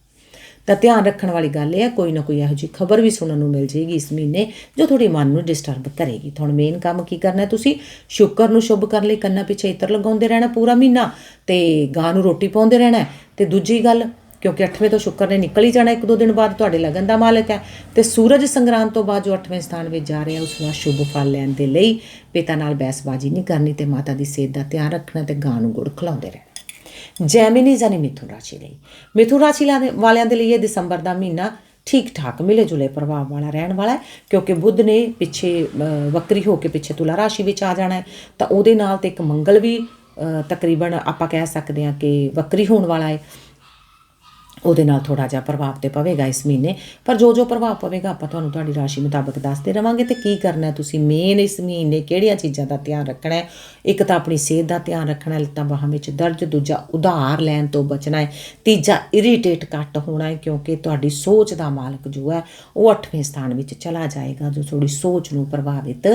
ਤਾਂ ਧਿਆਨ ਰੱਖਣ ਵਾਲੀ ਗੱਲ ਇਹ ਹੈ ਕੋਈ ਨਾ ਕੋਈ ਇਹੋ ਜਿਹੀ ਖਬਰ ਵੀ ਸੁਣਨ ਨੂੰ ਮਿਲ ਜੇਗੀ ਇਸ ਮਹੀਨੇ, ਜੋ ਤੁਹਾਡੇ ਮਨ ਨੂੰ ਡਿਸਟਰਬ ਕਰੇਗੀ। ਤੁਹਾਨੂੰ ਮੇਨ ਕੰਮ ਕੀ ਕਰਨਾ ਹੈ ਤੁਸੀਂ? ਸ਼ੁੱਕਰ ਨੂੰ ਸ਼ੁਭ ਕਰਨ ਲਈ, ਕੰਨਾਂ ਪਿੱਛੇ ਇਤਰ ਲਗਾਉਂਦੇ ਰਹਿਣਾ ਪੂਰਾ ਮਹੀਨਾ ਤੇ ਗਾਂ ਨੂੰ ਰੋਟੀ ਪਾਉਂਦੇ ਰਹਿਣਾ ਹੈ। ਤੇ ਦੂਜੀ ਗੱਲ, ਕਿਉਂਕਿ 8ਵੇਂ ਤੋਂ ਸ਼ੁੱਕਰ ਨੇ ਨਿਕਲ ਹੀ ਜਾਣਾ ਇੱਕ ਦੋ ਦਿਨ ਬਾਅਦ, ਤੁਹਾਡੇ ਲਗਨ ਦਾ ਮਾਲਕ ਹੈ। ਤੇ ਸੂਰਜ ਸੰਗਰਾਮ ਤੋਂ ਬਾਅਦ ਜੋ 8ਵੇਂ ਸਥਾਨ ਵਿੱਚ ਜਾ ਰਿਹਾ, ਉਸ ਦਾ ਸ਼ੁਭ ਫਲ ਲੈਣ ਦੇ ਲਈ ਪਿਤਾ ਨਾਲ ਬਹਿਸਬਾਜ਼ੀ ਨਹੀਂ ਕਰਨੀ ਤੇ ਮਾਤਾ ਦੀ ਸਿਹਤ ਦਾ ਧਿਆਨ ਰੱਖਣਾ ਤੇ ਗਾਂ ਨੂੰ ਗੁੜ ਖਿਲਾਉਂਦੇ ਰਹਿਣਾ। ਜੈਮਿਨੀ ਯਾਨੀ ਮਿਥੁਨ ਰਾਸ਼ੀ ਲਈ। ਮਿਥੁਨ ਰਾਸ਼ੀ ਲਾ- ਵਾਲਿਆਂ ਦੇ ਲਈ ਇਹ ਦਸੰਬਰ ਦਾ ਮਹੀਨਾ ਠੀਕ ਠਾਕ ਮਿਲੇ ਜੁਲੇ ਪ੍ਰਭਾਵ ਵਾਲਾ ਰਹਿਣ ਵਾਲਾ ਹੈ ਕਿਉਂਕਿ ਬੁੱਧ ਨੇ ਪਿੱਛੇ ਅ, ਵਕਰੀ ਹੋ ਕੇ ਪਿੱਛੇ ਤੁਲਾ ਰਾਸ਼ੀ ਵਿੱਚ ਆ ਜਾਣਾ ਹੈ। ਤਾਂ ਉਹਦੇ ਨਾਲ ਤੇ ਇੱਕ ਮੰਗਲ ਵੀ ਤਕਰੀਬਨ ਆਪਾਂ ਕਹਿ ਸਕਦੇ ਹਾਂ ਕਿ ਵਕਰੀ ਹੋਣ ਵਾਲਾ ਹੈ। ਉਹਦੇ ਨਾਲ ਥੋੜਾ ਜਿਹਾ ਪ੍ਰਭਾਵ ਤੇ ਪਵੇਗਾ ਇਸ ਮਹੀਨੇ। ਪਰ ਜੋ ਜੋ ਪ੍ਰਭਾਵ ਪਵੇਗਾ, ਆਪਾਂ ਤੁਹਾਨੂੰ ਤੁਹਾਡੀ ਰਾਸ਼ੀ ਮੁਤਾਬਕ ਦੱਸਦੇ ਰਵਾਂਗੇ ਤੇ ਕੀ ਕਰਨਾ ਹੈ ਤੁਸੀਂ ਮੇਨ ਇਸ ਮਹੀਨੇ ਕਿਹੜੀਆਂ ਚੀਜ਼ਾਂ ਦਾ ਧਿਆਨ ਰੱਖਣਾ ਹੈ? ਇੱਕ ਤਾਂ ਆਪਣੀ ਸਿਹਤ ਦਾ ਧਿਆਨ ਰੱਖਣਾ, ਲੱਤਾਂ ਬਾਹਾਂ ਵਿੱਚ ਦਰਦ, ਦੂਜਾ ਉਧਾਰ ਲੈਣ ਤੋਂ ਬਚਣਾ ਹੈ, ਤੀਜਾ ਇਰੀਟੇਟ ਘੱਟ ਹੋਣਾ ਹੈ ਕਿਉਂਕਿ ਤੁਹਾਡੀ ਸੋਚ ਦਾ ਮਾਲਕ ਜੋ ਹੈ, ਉਹ 8ਵੇਂ ਸਥਾਨ ਵਿੱਚ ਚਲਾ ਜਾਏਗਾ ਜੋ ਤੁਹਾਡੀ ਸੋਚ ਨੂੰ ਪ੍ਰਭਾਵਿਤ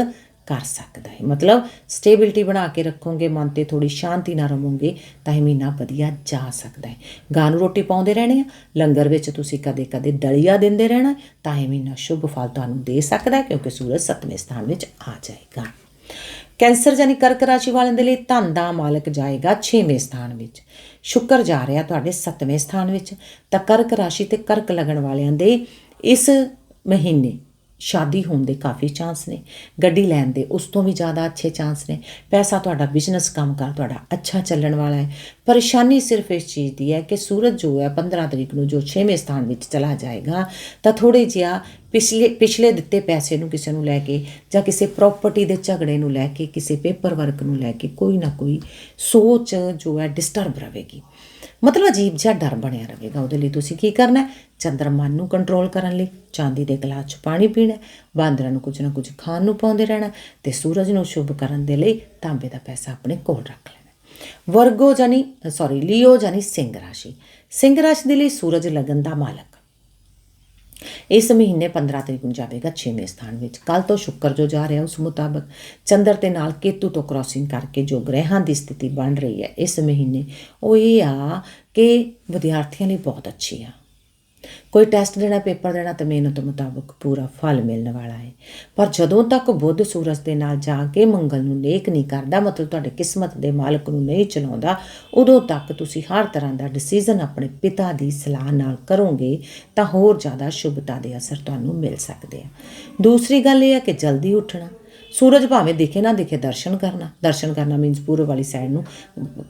ਕਰ ਸਕਦਾ ਹੈ। ਮਤਲਬ ਸਟੇਬਿਲਿਟੀ ਬਣਾ ਕੇ ਰੱਖੋਗੇ, ਮਨ ਤੇ ਥੋੜੀ ਸ਼ਾਂਤੀ ਨਾਲ ਰਹੋਗੇ, ਤਾਂ ਇਹ ਮਹੀਨਾ ਵਧੀਆ ਜਾ ਸਕਦਾ ਹੈ। ਗਾਂ ਨੂੰ ਰੋਟੀ ਪਾਉਂਦੇ ਰਹਿਣੇ ਆ, ਲੰਗਰ ਵਿੱਚ ਤੁਸੀਂ ਕਦੇ ਕਦੇ ਦਲੀਆ ਦਿੰਦੇ ਰਹਿਣਾ, ਤਾਂ ਇਹ ਮਹੀਨਾ ਸ਼ੁਭ ਫਲ ਤੁਹਾਨੂੰ ਦੇ ਸਕਦਾ ਹੈ, ਕਿਉਂਕਿ ਸੂਰਜ ਸੱਤਵੇਂ ਸਥਾਨ ਵਿੱਚ ਆ ਜਾਏਗਾ। ਕੈਂਸਰ ਯਾਨੀ ਕਰਕ ਰਾਸ਼ੀ ਵਾਲਿਆਂ ਦੇ ਲਈ ਧਨ ਦਾ ਮਾਲਕ ਜਾਏਗਾ 6ਵੇਂ ਸਥਾਨ ਵਿੱਚ। ਸ਼ੁੱਕਰ ਜਾ ਰਿਹਾ ਤੁਹਾਡੇ 7ਵੇਂ ਸਥਾਨ ਵਿੱਚ, ਤਾਂ ਕਰਕ ਰਾਸ਼ੀ ਤੇ ਕਰਕ ਲੱਗਣ ਵਾਲਿਆਂ ਦੇ ਇਸ ਮਹੀਨੇ ਸ਼ਾਦੀ ਹੋਣ ਦੇ ਕਾਫੀ ਚਾਂਸ ਨੇ। ਗੱਡੀ ਲੈਣ ਦੇ ਉਸ ਤੋਂ ਵੀ ਜ਼ਿਆਦਾ ਅੱਛੇ ਚਾਂਸ ਨੇ। ਪੈਸਾ ਤੁਹਾਡਾ ਬਿਜ਼ਨਸ ਕੰਮ ਕਰ ਤੁਹਾਡਾ ਅੱਛਾ ਚੱਲਣ ਵਾਲਾ ਹੈ। ਪਰੇਸ਼ਾਨੀ ਸਿਰਫ ਇਸ ਚੀਜ਼ ਦੀ ਹੈ ਕਿ ਸੂਰਜ ਜੋ ਹੈ 15 ਤਰੀਕ ਨੂੰ ਜੋ 6ਵੇਂ ਸਥਾਨ ਵਿੱਚ ਚਲਾ ਜਾਏਗਾ, ਤਾਂ ਥੋੜੇ ਜਿਹਾ ਪਿਛਲੇ ਪਿਛਲੇ ਦਿੱਤੇ ਪੈਸੇ ਨੂੰ ਕਿਸੇ ਨੂੰ ਲੈ ਕੇ ਜਾਂ ਕਿਸੇ ਪ੍ਰਾਪਰਟੀ ਦੇ ਝਗੜੇ ਨੂੰ ਲੈ ਕੇ, ਕਿਸੇ ਪੇਪਰ ਵਰਕ ਨੂੰ ਲੈ ਕੇ ਕੋਈ ਨਾ ਕੋਈ ਸੋਚ ਜੋ ਹੈ ਡਿਸਟਰਬ ਰਹੇਗੀ ਮਤਲਬ ਅਜੀਬ ਜਿਹਾ ਡਰ ਬਣਿਆ ਰਹੇਗਾ ਉਹਦੇ ਲਈ ਤੁਸੀਂ ਕੀ ਕਰਨਾ ਹੈ? ਚੰਦਰਮਾ ਨੂੰ ਕੰਟਰੋਲ ਕਰਨ ਲਈ, ਚਾਂਦੀ ਦੇ ਗਲਾਸ 'ਚ ਪਾਣੀ ਪੀਣਾ ਬਾਂਦਰਾਂ ਨੂੰ ਕੁਝ ਨਾ ਕੁਝ ਖਾਣ ਨੂੰ ਪਾਉਂਦੇ ਰਹਿਣਾ ਹੈ ਤੇ ਸੂਰਜ ਨੂੰ ਸ਼ੁਭ ਕਰਨ ਦੇ ਲਈ ਤਾਂਬੇ ਦਾ ਪੈਸਾ ਆਪਣੇ ਕੋਲ ਰੱਖ ਲੈਣਾ ਵਰਗੋ ਜਾਨੀ ਸੌਰੀ ਲੀਓ ਜਾਨੀ ਸਿੰਘ ਰਾਸ਼ੀ। ਸਿੰਘ ਰਾਸ਼ੀ ਦੇ ਲਈ ਸੂਰਜ ਲਗਨ ਦਾ ਮਾਲਕ। ਇਸ ਮਹੀਨੇ 15 ਤਰੀਕ ਨੂੰ ਜਾਵੇਗਾ 6ਵੇਂ ਸਥਾਨ ਵਿੱਚ। ਕੱਲ ਤੋਂ ਸ਼ੁੱਕਰ ਜੋ ਜਾ ਰਿਹਾ ਉਸ ਮੁਤਾਬਕ ਚੰਦਰ ਦੇ ਨਾਲ ਕੇਤੂ ਤੋਂ ਕ੍ਰਾਸਿੰਗ ਕਰਕੇ ਜੋ ਗ੍ਰਹਿਾਂ ਦੀ ਸਥਿਤੀ ਬਣ ਰਹੀ ਹੈ ਇਸ ਮਹੀਨੇ, ਉਹ ਇਹ ਆ ਕਿ ਵਿਦਿਆਰਥੀਆਂ ਲਈ ਬਹੁਤ ਅੱਛੀ ਆ। ਕੋਈ ਟੈਸਟ ਦੇਣਾ ਪੇਪਰ ਦੇਣਾ ਤਾਂ ਮਿਹਨਤ ਮੁਤਾਬਕ ਪੂਰਾ ਫਲ ਮਿਲਣ ਵਾਲਾ ਹੈ। ਪਰ ਜਦੋਂ ਤੱਕ ਬੁੱਧ ਸੂਰਜ ਦੇ ਨਾਲ ਜਾ ਕੇ ਮੰਗਲ ਨੂੰ ਨੇਕ ਨਹੀਂ ਕਰਦਾ, ਮਤਲਬ ਤੁਹਾਡੇ ਕਿਸਮਤ ਦੇ ਮਾਲਕ ਨੂੰ ਨਹੀਂ ਚਲਾਉਂਦਾ, ਉਦੋਂ ਤੱਕ ਤੁਸੀਂ ਹਰ ਤਰ੍ਹਾਂ ਦਾ ਡਿਸੀਜਨ ਆਪਣੇ ਪਿਤਾ ਦੀ ਸਲਾਹ ਨਾਲ ਕਰੋਗੇ, ਤਾਂ ਹੋਰ ਜ਼ਿਆਦਾ ਸ਼ੁਭਤਾ ਦੇ ਅਸਰ ਤੁਹਾਨੂੰ ਮਿਲ ਸਕਦੇ ਆ। ਦੂਸਰੀ ਗੱਲ ਇਹ ਹੈ ਕਿ ਜਲਦੀ ਉੱਠਣਾ ਸੂਰਜ ਭਾਵੇਂ ਦਿਖੇ ਨਾ ਦਿਖੇ ਦਰਸ਼ਨ ਕਰਨਾ ਦਰਸ਼ਨ ਕਰਨਾ ਮੀਨਸ ਪੂਰਬ ਵਾਲੀ ਸਾਈਡ ਨੂੰ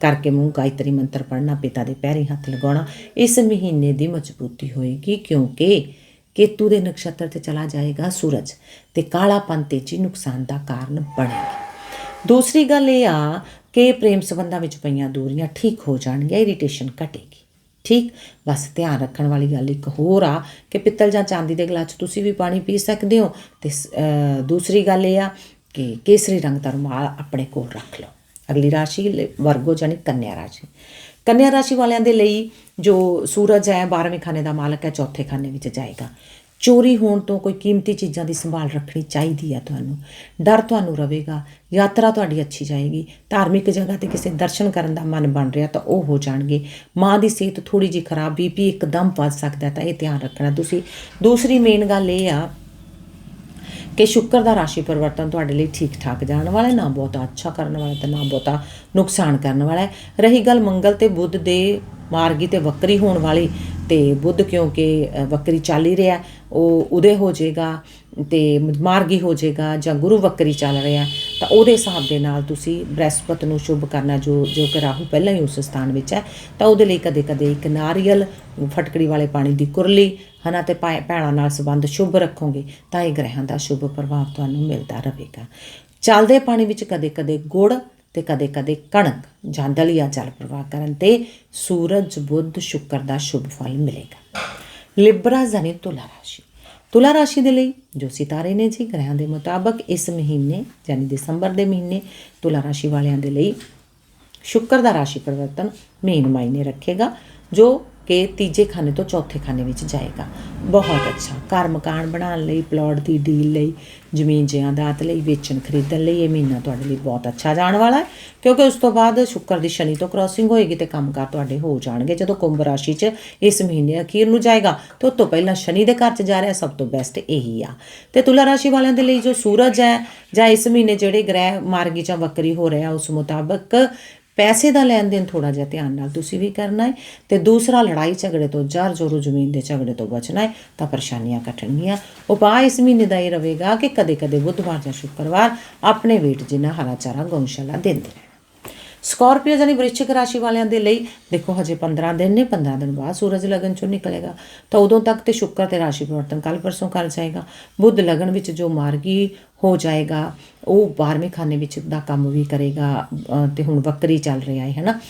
ਕਰਕੇ ਮੂੰਹ ਗਾਇਤਰੀ ਮੰਤਰ ਪੜ੍ਹਨਾ, ਪਿਤਾ ਦੇ ਪੈਰੀ ਹੱਥ ਲਗਾਉਣਾ, ਇਸ ਮਹੀਨੇ ਦੀ ਮਜ਼ਬੂਤੀ ਹੋਏਗੀ ਕਿਉਂਕਿ ਕੇਤੂ ਦੇ ਨਕਸ਼ਤਰ ਤੇ ਚਲਾ ਜਾਏਗਾ ਸੂਰਜ ਤੇ ਕਾਲਾਪਨ ਤੇਜੀ ਨੁਕਸਾਨ ਦਾ ਕਾਰਨ ਬਣੇਗਾ। ਦੂਸਰੀ ਗੱਲ ਇਹ ਆ ਕਿ ਪ੍ਰੇਮ ਸੰਬੰਧਾਂ ਵਿੱਚ ਪਈਆਂ ਦੂਰੀਆਂ ਠੀਕ ਹੋ ਜਾਣਗੀਆਂ ਇਰੀਟੇਸ਼ਨ ਘਟੇਗੀ। ਠੀਕ? ਬਸ ਧਿਆਨ ਰੱਖਣ ਵਾਲੀ ਗੱਲ ਇੱਕ ਹੋਰ ਆ ਕਿ ਪਿੱਤਲ ਜਾਂ ਚਾਂਦੀ ਦੇ ਗਲਾਸ 'ਚ ਤੁਸੀਂ ਵੀ ਪਾਣੀ ਪੀ ਸਕਦੇ ਹੋ ਤੇ ਦੂਸਰੀ ਗੱਲ ਇਹ ਆ ਕਿ ਕੇਸਰੀ ਰੰਗ ਦਾ ਰੁਮਾਲ ਆਪਣੇ ਕੋਲ ਰੱਖ ਲਓ। ਅਗਲੀ ਰਾਸ਼ੀ ਲ- ਵਰਗੋ ਜਾਨੀ ਕੰਨਿਆ ਰਾਸ਼ੀ। ਕੰਨਿਆ ਰਾਸ਼ੀ ਵਾਲਿਆਂ ਦੇ ਲਈ ਜੋ ਸੂਰਜ ਹੈ 12ਵੇਂ ਖਾਨੇ ਦਾ ਮਾਲਕ ਹੈ, ਚੌਥੇ ਖਾਨੇ ਵਿੱਚ ਜਾਏਗਾ। ਚੋਰੀ ਹੋਣ ਤੋਂ ਕੋਈ ਕੀਮਤੀ ਚੀਜ਼ਾਂ ਦੀ ਸੰਭਾਲ ਰੱਖਣੀ ਚਾਹੀਦੀ ਹੈ ਤੁਹਾਨੂੰ। ਡਰ ਤੁਹਾਨੂੰ ਰਹੇਗਾ, ਯਾਤਰਾ ਤੁਹਾਡੀ ਅੱਛੀ ਜਾਏਗੀ। ਧਾਰਮਿਕ ਜਗ੍ਹਾ ਤੇ ਕਿਸੇ ਦਰਸ਼ਨ ਕਰਨ ਦਾ ਮਨ ਬਣ ਰਿਹਾ ਤਾਂ ਉਹ ਹੋ ਜਾਣਗੇ। ਮਾਂ ਦੀ ਸਿਹਤ ਥੋੜੀ ਜਿਹੀ ਖਰਾਬ, ਬੀਪੀ ਇੱਕਦਮ ਵੱਧ ਸਕਦਾ ਤਾਂ ਇਹ ਧਿਆਨ ਰੱਖਣਾ। ਤੁਸੀਂ ਦੂਸਰੀ ਮੇਨ ਗੱਲ ਇਹ ਆ ਕਿ ਸ਼ੁੱਕਰ ਦਾ ਰਾਸ਼ੀ ਪਰਿਵਰਤਨ ਤੁਹਾਡੇ ਲਈ ਠੀਕ ਠਾਕ ਜਾਣ ਵਾਲਾ ਨਾ ਬਹੁਤਾ ਅੱਛਾ ਕਰਨ ਵਾਲਾ ਤੇ ਨਾ ਬਹੁਤਾ ਨੁਕਸਾਨ ਕਰਨ ਵਾਲਾ ਹੈ। ਰਹੀ ਗੱਲ ਮੰਗਲ ਤੇ ਬੁੱਧ ਦੇ ਮਾਰਗੀ ਤੇ ਵਕਰੀ ਹੋਣ ਵਾਲੀ ਤੇ ਬੁੱਧ ਕਿਉਂਕਿ ਅ, ਵਕਰੀ ਚੱਲ ਹੀ ਰਿਹਾ ਉਹ ਉਦੇ ਹੋ ਜਾਏਗਾ ਤੇ ਮਾਰਗੀ ਹੋ ਜਾਏਗਾ ਜਾਂ ਗੁਰੂ ਵਕਰੀ ਚੱਲ ਰਿਹਾ ਤਾਂ ਉਹਦੇ ਹਿਸਾਬ ਦੇ ਨਾਲ ਤੁਸੀਂ ਬ੍ਰਹਿਸਪਤ ਨੂੰ ਸ਼ੁਭ ਕਰਨਾ ਜੋ ਜੋ ਕਿ ਰਾਹੂ ਪਹਿਲਾਂ ਹੀ ਉਸ ਸਥਾਨ ਵਿੱਚ ਹੈ ਤਾਂ ਉਹਦੇ ਲਈ ਕਦੇ ਕਦੇ ਇੱਕ ਨਾਰੀਅਲ ਫਟਕੜੀ ਵਾਲੇ ਪਾਣੀ ਦੀ ਕੁਰਲੀ ਹਨਾ ਤੇ ਭੈ- ਭੈਣਾਂ ਨਾਲ ਸੰਬੰਧ ਸ਼ੁਭ ਰੱਖੋਗੇ ਤਾਂ ਇਹ ਗ੍ਰਹਿਾਂ ਦਾ ਸ਼ੁਭ ਪ੍ਰਭਾਵ ਤੁਹਾਨੂੰ ਮਿਲਦਾ ਰਹੇਗਾ। ਚੱਲਦੇ ਪਾਣੀ ਵਿੱਚ ਕਦੇ-ਕਦੇ ਗੁੜ ਤੇ ਕਦੇ-ਕਦੇ ਕਣਕ ਜਾਂ ਦਲੀਆ ਜਲ ਪ੍ਰਵਾਹ ਕਰਨ ਤੇ ਸੂਰਜ, ਬੁੱਧ, ਸ਼ੁੱਕਰ ਦਾ ਸ਼ੁਭ ਫਲ ਮਿਲੇਗਾ। ਲਿਬਰਾ ਜਾਨੀ ਤੁਲਾ ਰਾਸ਼ੀ। ਤੁਲਾ ਰਾਸ਼ੀ ਦੇ ਲਈ ਜੋ ਸਿਤਾਰੇ ਨੇ ਜੀ, ਗ੍ਰਹਿਾਂ ਦੇ ਮੁਤਾਬਕ ਇਸ ਮਹੀਨੇ ਯਾਨੀ ਦਸੰਬਰ ਦੇ ਮਹੀਨੇ ਤੁਲਾ ਰਾਸ਼ੀ ਵਾਲਿਆਂ ਦੇ ਲਈ ਸ਼ੁੱਕਰ ਦਾ ਰਾਸ਼ੀ ਪਰਿਵਰਤਨ ਮੇਨ ਮਾਇਨੇ ਰੱਖੇਗਾ, ਜੋ ਕਿ ਤੀਜੇ ਖਾਨੇ ਤੋਂ ਚੌਥੇ ਖਾਨੇ ਵਿੱਚ ਜਾਏਗਾ। ਬਹੁਤ ਅੱਛਾ। ਘਰ ਮਕਾਨ ਬਣਾਉਣ ਲਈ, ਪਲਾਟ ਦੀ ਡੀਲ ਲਈ, ਜ਼ਮੀਨ ਜਾਇਦਾਦ ਲਈ, ਵੇਚਣ ਖਰੀਦਣ ਲਈ ਇਹ ਮਹੀਨਾ ਤੁਹਾਡੇ ਲਈ ਬਹੁਤ ਅੱਛਾ ਜਾਣ ਵਾਲਾ ਹੈ। ਕਿਉਂਕਿ ਉਸ ਤੋਂ ਬਾਅਦ ਸ਼ੁੱਕਰ ਦੀ ਸ਼ਨੀ ਤੋਂ ਕ੍ਰਾਸਿੰਗ ਹੋਏਗੀ ਤੇ ਕੰਮਕਾਰ ਤੁਹਾਡੇ ਹੋ ਜਾਣਗੇ। ਜਦੋਂ ਕੁੰਭ ਰਾਸ਼ੀ 'ਚ ਇਸ ਮਹੀਨੇ ਅਖੀਰ ਨੂੰ ਜਾਏਗਾ, ਤੇ ਉਸ ਤੋਂ ਪਹਿਲਾਂ ਸ਼ਨੀ ਦੇ ਘਰ 'ਚ ਜਾ ਰਿਹਾ, ਸਭ ਤੋਂ ਬੈਸਟ ਇਹੀ ਆ। ਤੇ ਤੁਲਾ ਰਾਸ਼ੀ ਵਾਲਿਆਂ ਦੇ ਲਈ ਜੋ ਸੂਰਜ ਹੈ ਜਾਂ ਇਸ ਮਹੀਨੇ ਜਿਹੜੇ ਗ੍ਰਹਿ ਮਾਰਗੀ ਜਾਂ ਵਕਰੀ ਹੋ ਰਿਹਾ, ਉਸ ਮੁਤਾਬਕ ਪੈਸੇ ਦਾ ਲੈਣ ਦੇਣ ਥੋੜਾ ਜਿਹਾ ਧਿਆਨ ਨਾਲ ਤੁਸੀਂ ਵੀ ਕਰਨਾ ਹੈ ਤੇ ਦੂਸਰਾ ਲੜਾਈ ਝਗੜੇ ਤੋਂ ਜਰ ਜੋਰੂ ਜ਼ਮੀਨ ਦੇ ਝਗੜੇ ਤੋਂ ਬਚਣਾ ਹੈ, ਤਾਂ ਪਰੇਸ਼ਾਨੀਆਂ ਘਟਣਗੀਆਂ। ਉਪਾਅ ਇਸ ਮਹੀਨੇ ਦਾ ਇਹ ਰਹੇਗਾ ਕਿ ਕਦੇ-ਕਦੇ ਬੁੱਧਵਾਰ ਜਾਂ ਸ਼ੁੱਕਰਵਾਰ ਆਪਣੇ ਵੇਟ ਜਿੰਨਾ ਹਰਾ ਚਾਰਾ ਗਊਸ਼ਾਲਾ ਦਿੰਦੇ ਰਹਿਣਾ। ਸਕੋਰਪੀਓ ਜਾਨੀ ਵ੍ਰਿਸ਼ਚਿਕ ਰਾਸ਼ੀ ਵਾਲਿਆਂ ਦੇ ਲਈ ਦੇਖੋ ਹਜੇ 15 ਦਿਨ ਨੇ 15 ਦਿਨ ਬਾਅਦ ਸੂਰਜ ਲਗਨ ਚੋਂ ਨਿਕਲੇਗਾ। ਤਾਂ ਉਦੋਂ ਤੱਕ ਤੇ ਸ਼ੁੱਕਰ ਤੇ ਰਾਸ਼ੀ ਪਰਿਵਰਤਨ ਕੱਲ ਪਰਸੋਂ ਕਰ ਜਾਏਗਾ। ਬੁੱਧ ਲਗਨ ਵਿੱਚ ਜੋ ਮਾਰਗੀ ਹੋ ਜਾਏਗਾ ਉਹ 12ਵੇਂ ਖਾਨੇ ਵਿੱਚ ਦਾ ਕੰਮ ਵੀ ਕਰੇਗਾ ਅ, ਤੇ ਹੁਣ ਵਕਰੀ ਚੱਲ ਰਿਹਾ ਹੈ ਹੈਨਾ?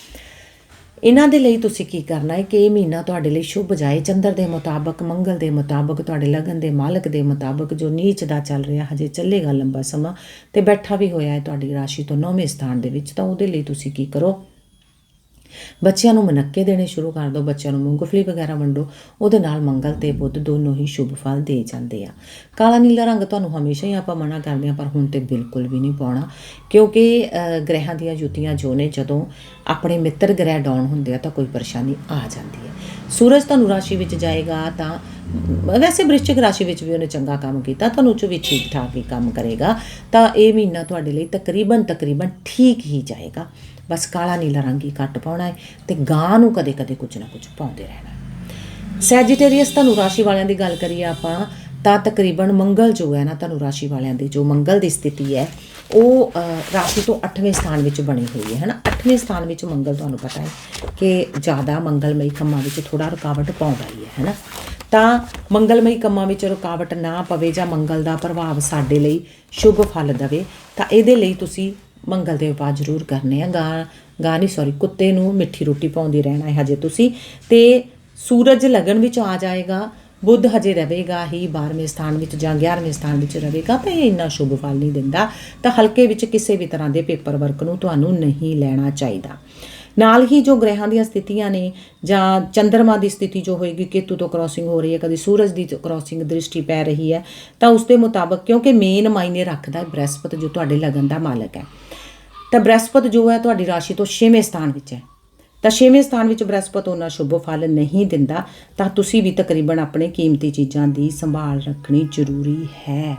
ਇਹਨਾਂ ਦੇ ਲਈ ਤੁਸੀਂ ਕੀ ਕਰਨਾ ਹੈ ਕਿ ਇਹ ਮਹੀਨਾ ਤੁਹਾਡੇ ਲਈ ਸ਼ੁਭ ਜਾਏ? ਚੰਦਰ ਦੇ ਮੁਤਾਬਕ, ਮੰਗਲ ਦੇ ਮੁਤਾਬਕ, ਤੁਹਾਡੇ ਲਗਨ ਦੇ ਮਾਲਕ ਦੇ ਮੁਤਾਬਕ ਜੋ ਨੀਚ ਦਾ ਚੱਲ ਰਿਹਾ, ਹਜੇ ਚੱਲੇਗਾ ਲੰਬਾ ਸਮਾਂ ਤੇ ਬੈਠਾ ਵੀ ਹੋਇਆ ਹੈ ਤੁਹਾਡੀ ਰਾਸ਼ੀ ਤੋਂ ਨੌਵੇਂ ਸਥਾਨ ਦੇ ਵਿੱਚ, ਤਾਂ ਉਹਦੇ ਲਈ ਤੁਸੀਂ ਕੀ ਕਰੋ? ਬੱਚਿਆਂ ਨੂੰ ਮਨੱਕੇ ਦੇਣੇ ਸ਼ੁਰੂ ਕਰ ਦਿਓ ਬੱਚਿਆਂ ਨੂੰ ਮੂੰਗਫਲੀ ਵਗੈਰਾ ਵੰਡੋ ਉਹਦੇ ਨਾਲ ਮੰਗਲ ਤੇ ਬੁੱਧ ਦੋਨੋਂ ਹੀ ਸ਼ੁਭ ਫਲ ਦੇ ਜਾਂਦੇ ਆ। ਕਾਲਾ ਨੀਲਾ ਰੰਗ ਤੁਹਾਨੂੰ ਹਮੇਸ਼ਾ ਹੀ ਆਪਾਂ ਮਨਾ ਕਰਦੇ ਆ ਪਰ ਹੁਣ ਤੇ ਬਿਲਕੁਲ ਵੀ ਨਹੀਂ ਪਾਉਣਾ ਕਿਉਂਕਿ ਅ, ਗ੍ਰਹਿਾਂ ਦੀਆਂ ਜੁੱਤੀਆਂ ਜੋ ਨੇ ਜਦੋਂ ਆਪਣੇ ਮਿੱਤਰ ਗ੍ਰਹਿ ਡਾਊਨ ਹੁੰਦੇ ਆ ਤਾਂ ਕੋਈ ਪਰੇਸ਼ਾਨੀ ਆ ਜਾਂਦੀ ਹੈ। ਸੂਰਜ ਤੁਹਾਨੂੰ ਰਾਸ਼ੀ ਵਿੱਚ ਜਾਏਗਾ ਤਾਂ ਵੈਸੇ ਵ੍ਰਿਸ਼ਚਿਕ ਰਾਸ਼ੀ ਵਿੱਚ ਵੀ ਉਹਨੇ ਚੰਗਾ ਕੰਮ ਕੀਤਾ ਤੁਹਾਨੂੰ ਚ ਵੀ ਠੀਕ ਠਾਕ ਹੀ ਕੰਮ ਕਰੇਗਾ ਤਾਂ ਇਹ ਮਹੀਨਾ ਤੁਹਾਡੇ ਲਈ ਤਕਰੀਬਨ ਤਕਰੀਬਨ ਠੀਕ ਹੀ ਜਾਏਗਾ। ਬਸ ਕਾਲਾ ਨੀਲਾ ਰੰਗ ਹੀ ਘੱਟ ਪਾਉਣਾ ਹੈ ਤੇ ਗਾਂ ਨੂੰ ਕਦੇ-ਕਦੇ ਕੁਝ ਨਾ ਕੁਝ ਪਾਉਂਦੇ ਰਹਿਣਾ ਸੈਜੀਟੇਰੀਅਸ ਤੁਹਾਨੂੰ ਰਾਸ਼ੀ ਵਾਲਿਆਂ ਦੀ ਗੱਲ ਕਰੀਏ ਆਪਾਂ, ਤਾਂ ਤਕਰੀਬਨ ਮੰਗਲ ਜੋ ਹੈ ਨਾ ਤੁਹਾਨੂੰ ਰਾਸ਼ੀ ਵਾਲਿਆਂ ਦੀ, ਜੋ ਮੰਗਲ ਦੀ ਸਥਿਤੀ ਹੈ, ਉਹ ਰਾਸ਼ੀ ਤੋਂ 8ਵੇਂ ਸਥਾਨ ਵਿੱਚ ਬਣੀ ਹੋਈ ਹੈ, ਹਨਾ? 8ਵੇਂ ਸਥਾਨ ਵਿੱਚ ਮੰਗਲ ਤੁਹਾਨੂੰ ਪਤਾ ਹੈ ਕਿ ਜ਼ਿਆਦਾ ਮੰਗਲਮਈ ਕੰਮਾਂ ਵਿੱਚ ਥੋੜਾ ਰੁਕਾਵਟ ਪਾਉਂਦਾ ਹੀ ਹੈ, ਹਨਾ? ਤਾਂ ਮੰਗਲਮਈ ਕੰਮਾਂ ਵਿੱਚ ਰੁਕਾਵਟ ਨਾ ਪਵੇ ਜਾਂ ਮੰਗਲ ਦਾ ਪ੍ਰਭਾਵ ਸਾਡੇ ਲਈ ਸ਼ੁਭ ਫਲ ਦੇਵੇ, ਤਾਂ ਇਹਦੇ ਲਈ ਤੁਸੀਂ ਮੰਗਲ ਦੇ ਉਪਾਅ ਜ਼ਰੂਰ ਕਰਨੇ ਆ। ਗਾਂ ਗਾਂ ਨਹੀਂ ਸੌਰੀ ਕੁੱਤੇ ਨੂੰ ਮਿੱਠੀ ਰੋਟੀ ਪਾਉਂਦੀ ਰਹਿਣਾ ਹੈ ਹਜੇ ਤੁਸੀਂ। ਤੇ ਸੂਰਜ ਲਗਨ ਵਿੱਚ ਆ ਜਾਏਗਾ, ਬੁੱਧ ਹਜੇ ਰਹੇਗਾ ਹੀ 12ਵੇਂ ਸਥਾਨ ਵਿੱਚ ਜਾਂ 11ਵੇਂ ਸਥਾਨ ਵਿੱਚ ਰਹੇਗਾ, ਤਾਂ ਇਹ ਇੰਨਾ ਸ਼ੁਭ ਫਲ ਨਹੀਂ ਦਿੰਦਾ। ਤਾਂ ਹਲਕੇ ਵਿੱਚ ਕਿਸੇ ਵੀ ਤਰ੍ਹਾਂ ਦੇ ਪੇਪਰ ਵਰਕ ਨੂੰ ਤੁਹਾਨੂੰ ਨਹੀਂ ਲੈਣਾ ਚਾਹੀਦਾ। ਨਾਲ ਹੀ ਜੋ ਗ੍ਰਹਿਾਂ ਦੀਆਂ ਸਥਿਤੀਆਂ ਨੇ, ਜਾਂ ਚੰ드ਰਮਾ ਦੀ ਸਥਿਤੀ ਜੋ ਹੋਏਗੀ, ਕੇਤੂ ਤੋਂ ਕ੍ਰਾਸਿੰਗ ਹੋ ਰਹੀ ਹੈ, ਕਦੀ ਸੂਰਜ ਦੀ ਕ੍ਰਾਸਿੰਗ ਦ੍ਰਿਸ਼ਟੀ ਪੈ ਰਹੀ ਹੈ, ਤਾਂ ਉਸ ਦੇ ਮੁਤਾਬਕ ਕਿਉਂਕਿ ਮੇਨ ਮਾਇਨੇ ਰੱਖਦਾ ਬ੍ਰਹਿਸਪਤ ਜੋ ਤੁਹਾਡੇ ਲਗਨ ਦਾ ਮਾਲਕ ਹੈ। ਤਾਂ ਬ੍ਰਹਸਪਤ ਜੋ ਹੈ ਤੁਹਾਡੀ ਰਾਸ਼ੀ ਤੋਂ 6ਵੇਂ ਸਥਾਨ ਵਿੱਚ ਹੈ। ਤਾਂ 6ਵੇਂ ਸਥਾਨ ਵਿੱਚ ਬ੍ਰਹਸਪਤ ਉਹਨਾਂ ਸ਼ੁਭ ਫਲ ਨਹੀਂ ਦਿੰਦਾ ਤਾਂ ਤੁਸੀਂ ਵੀ ਤਕਰੀਬਨ ਆਪਣੇ ਕੀਮਤੀ ਚੀਜ਼ਾਂ ਦੀ ਸੰਭਾਲ ਰੱਖਣੀ ਜ਼ਰੂਰੀ ਹੈ।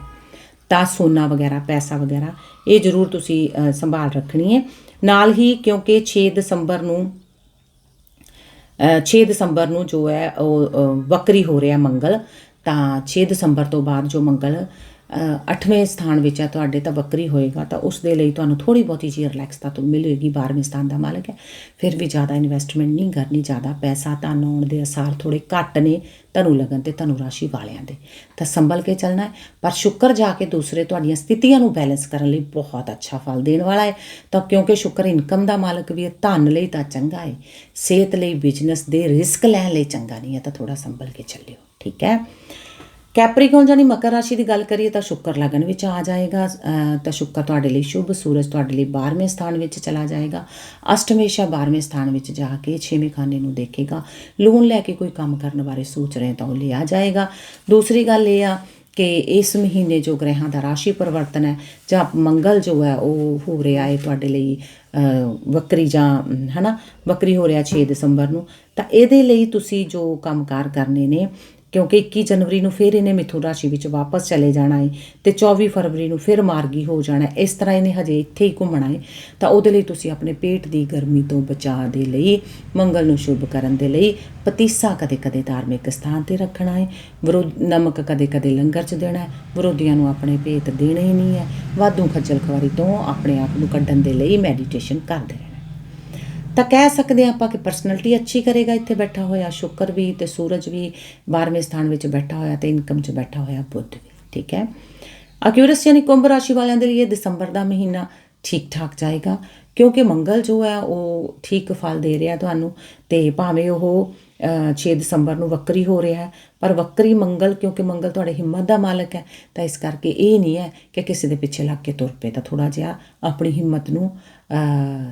ਤਾਂ ਸੋਨਾ ਵਗੈਰਾ ਪੈਸਾ ਵਗੈਰਾ ਇਹ ਜ਼ਰੂਰ ਤੁਸੀਂ ਸੰਭਾਲ ਰੱਖਣੀ ਹੈ। ਨਾਲ ਹੀ ਕਿਉਂਕਿ 6 ਦਸੰਬਰ ਨੂੰ ਅ, 6 ਦਸੰਬਰ ਨੂੰ ਜੋ ਹੈ ਉਹ ਅ, ਵਕਰੀ ਹੋ ਰਿਹਾ ਮੰਗਲ ਤਾਂ 6 ਦਸੰਬਰ ਤੋਂ ਬਾਅਦ ਜੋ ਮੰਗਲ 8ਵੇਂ ਸਥਾਨ ਵਿੱਚ ਹੈ, ਤੁਹਾਡੇ ਤਾਂ ਵਕਰੀ ਹੋਏਗਾ, ਤਾਂ ਉਸ ਦੇ ਲਈ ਤੁਹਾਨੂੰ ਥੋੜੀ ਬਹੁਤੀ ਜੀ ਰਿਲੈਕਸ ਤਾਂ ਤੁਹਾਨੂੰ ਮਿਲੇਗੀ 12ਵੇਂ ਸਥਾਨ ਦਾ ਮਾਲਕ ਹੈ। ਫਿਰ ਵੀ ਜ਼ਿਆਦਾ ਇਨਵੈਸਟਮੈਂਟ ਨਹੀਂ ਕਰਨੀ, ਜ਼ਿਆਦਾ ਪੈਸਾ ਤਾਂ ਆਉਣ ਦੇ ਅਸਾਰ ਥੋੜੇ ਘੱਟ ਨੇ ਧਨੂ ਲਗਨ ਤੇ ਧਨੂ ਰਾਸ਼ੀ ਵਾਲਿਆਂ ਦੇ। ਤਾਂ ਸੰਭਲ ਕੇ ਚੱਲਣਾ ਹੈ, ਪਰ ਸ਼ੁਕਰ ਜਾ ਕੇ ਦੂਸਰੇ ਤੁਹਾਡੀਆਂ ਸਥਿਤੀਆਂ ਨੂੰ ਬੈਲੈਂਸ ਕਰਨ ਲਈ ਬਹੁਤ ਅੱਛਾ ਫਲ ਦੇਣ ਵਾਲਾ ਹੈ। ਤਾਂ ਕਿਉਂਕਿ ਸ਼ੁਕਰ ਇਨਕਮ ਦਾ ਮਾਲਕ ਵੀ ਹੈ, ਧਨ ਲਈ ਤਾਂ ਚੰਗਾ ਹੈ, ਸਿਹਤ ਲਈ ਬਿਜ਼ਨਸ ਦੇ ਰਿਸਕ ਲੈਣ ਲਈ ਚੰਗਾ ਨਹੀਂ ਹੈ, ਤਾਂ ਥੋੜਾ ਸੰਭਲ ਕੇ ਚੱਲਿਓ, ਠੀਕ ਹੈ? ਕੈਪਰੀਕੌਨ ਜਾਨੀ ਮਕਰ ਰਾਸ਼ੀ ਦੀ ਗੱਲ ਕਰੀਏ ਤਾਂ ਸ਼ੁੱਕਰ ਲਗਨ ਵਿੱਚ ਆ ਜਾਏਗਾ। ਤਾਂ ਸ਼ੁੱਕਰ ਤੁਹਾਡੇ ਲਈ ਸ਼ੁਭ ਸੂਰਜ ਤੁਹਾਡੇ ਲਈ 12ਵੇਂ ਸਥਾਨ ਵਿੱਚ ਚਲਾ ਜਾਏਗਾ। ਅਸ਼ਟਮੇਸ਼ਾ 12ਵੇਂ ਸਥਾਨ ਵਿੱਚ ਜਾ ਕੇ 6ਵੇਂ ਖਾਨੇ ਨੂੰ ਦੇਖੇਗਾ। ਲੋਨ ਲੈ ਕੇ ਕੋਈ ਕੰਮ ਕਰਨ ਬਾਰੇ ਸੋਚ ਰਹੇ ਤਾਂ ਉਹ ਲਿਆ ਜਾਏਗਾ। ਦੂਸਰੀ ਗੱਲ ਇਹ ਆ ਕਿ ਇਸ ਮਹੀਨੇ ਜੋ ਗ੍ਰਹਿਾਂ ਦਾ ਰਾਸ਼ੀ ਪਰਿਵਰਤਨ ਹੈ ਜਾਂ ਮੰਗਲ ਜੋ ਹੈ ਉਹ ਹੋ ਰਿਹਾ ਹੈ ਤੁਹਾਡੇ ਲਈ ਅਹ, ਵਕਰੀ ਜਾਂ ਅਮ, ਹਨਾ ਵਕਰੀ ਹੋ ਰਿਹਾ 6 ਦਸੰਬਰ ਨੂੰ ਤਾਂ ਇਹਦੇ ਲਈ ਤੁਸੀਂ ਜੋ ਕੰਮਕਾਰ ਕਰਨੇ ਨੇ ਕਿਉਂਕਿ 21 ਜਨਵਰੀ ਨੂੰ ਫਿਰ ਇਹਨੇ ਮਿਥੁਨ ਰਾਸ਼ੀ ਵਿੱਚ ਵਾਪਸ ਚਲੇ ਜਾਣਾ ਹੈ ਤੇ 24 ਫਰਵਰੀ ਨੂੰ ਫਿਰ ਮਾਰਗੀ ਹੋ ਜਾਣਾ ਹੈ। ਇਸ ਤਰ੍ਹਾਂ ਇਹਨੇ ਹਜੇ ਇੱਥੇ ਹੀ ਘੁੰਮਣਾ ਹੈ ਤਾਂ ਉਹਦੇ ਲਈ ਤੁਸੀਂ ਆਪਣੇ ਪੇਟ ਦੀ ਗਰਮੀ ਤੋਂ ਬਚਾਅ ਦੇ ਲਈ, ਮੰਗਲ ਨੂੰ ਸ਼ੁਭ ਕਰਨ ਦੇ ਲਈ ਪਤੀਸਾ ਕਦੇ-ਕਦੇ ਧਾਰਮਿਕ ਸਥਾਨ ਤੇ ਰੱਖਣਾ ਹੈ ਵਿਰੋਧ ਨਮਕ ਕਦੇ-ਕਦੇ ਲੰਗਰ ਚ ਦੇਣਾ ਹੈ ਵਿਰੋਧੀਆਂ ਨੂੰ ਆਪਣੇ ਭੇਤ ਦੇਣੇ ਹੀ ਨਹੀਂ ਹੈ ਵਾਧੂ ਖੱਜਲ ਖਵਾਰੀ ਤੋਂ ਆਪਣੇ ਆਪ ਨੂੰ ਕੱਢਣ ਦੇ ਲਈ ਮੈਡੀਟੇਸ਼ਨ ਕਰਦੇ ਰਹਿਣਾ। ਤਾਂ ਕਹਿ ਸਕਦੇ ਹਾਂ ਆਪਾਂ ਕਿ ਪਰਸਨੈਲਿਟੀ ਅੱਛੀ ਕਰੇਗਾ ਇੱਥੇ ਬੈਠਾ ਹੋਇਆ ਸ਼ੁਕਰ ਵੀ ਤੇ ਸੂਰਜ ਵੀ 12ਵੇਂ ਸਥਾਨ ਵਿੱਚ ਬੈਠਾ ਹੋਇਆ ਤੇ ਇਨਕਮ 'ਚ ਬੈਠਾ ਹੋਇਆ ਬੁੱਧ ਵੀ ਠੀਕ ਹੈ? ਅਕਿਊਰਸ ਯਾਨੀ ਕੁੰਭ ਰਾਸ਼ੀ ਵਾਲਿਆਂ ਦੇ ਲਈ ਇਹ ਦਸੰਬਰ ਦਾ ਮਹੀਨਾ ਠੀਕ ਠਾਕ ਜਾਏਗਾ ਕਿਉਂਕਿ ਮੰਗਲ ਜੋ ਹੈ ਉਹ ਠੀਕ ਫਲ ਦੇ ਰਿਹਾ ਤੁਹਾਨੂੰ ਤੇ ਭਾਵੇਂ ਉਹ ਅ, 6 ਦਸੰਬਰ ਨੂੰ ਵੱਕਰੀ ਹੋ ਰਿਹਾ ਹੈ ਪਰ ਵੱਕਰੀ ਮੰਗਲ ਕਿਉਂਕਿ ਮੰਗਲ ਤੁਹਾਡੇ ਹਿੰਮਤ ਦਾ ਮਾਲਕ ਹੈ ਤਾਂ ਇਸ ਕਰਕੇ ਇਹ ਨਹੀਂ ਹੈ ਕਿ ਕਿਸੇ ਦੇ ਪਿੱਛੇ ਲੱਗ ਕੇ ਤੁਰ ਪਏ ਤਾਂ ਥੋੜਾ ਜਿਹਾ ਆਪਣੀ ਹਿੰਮਤ ਨੂੰ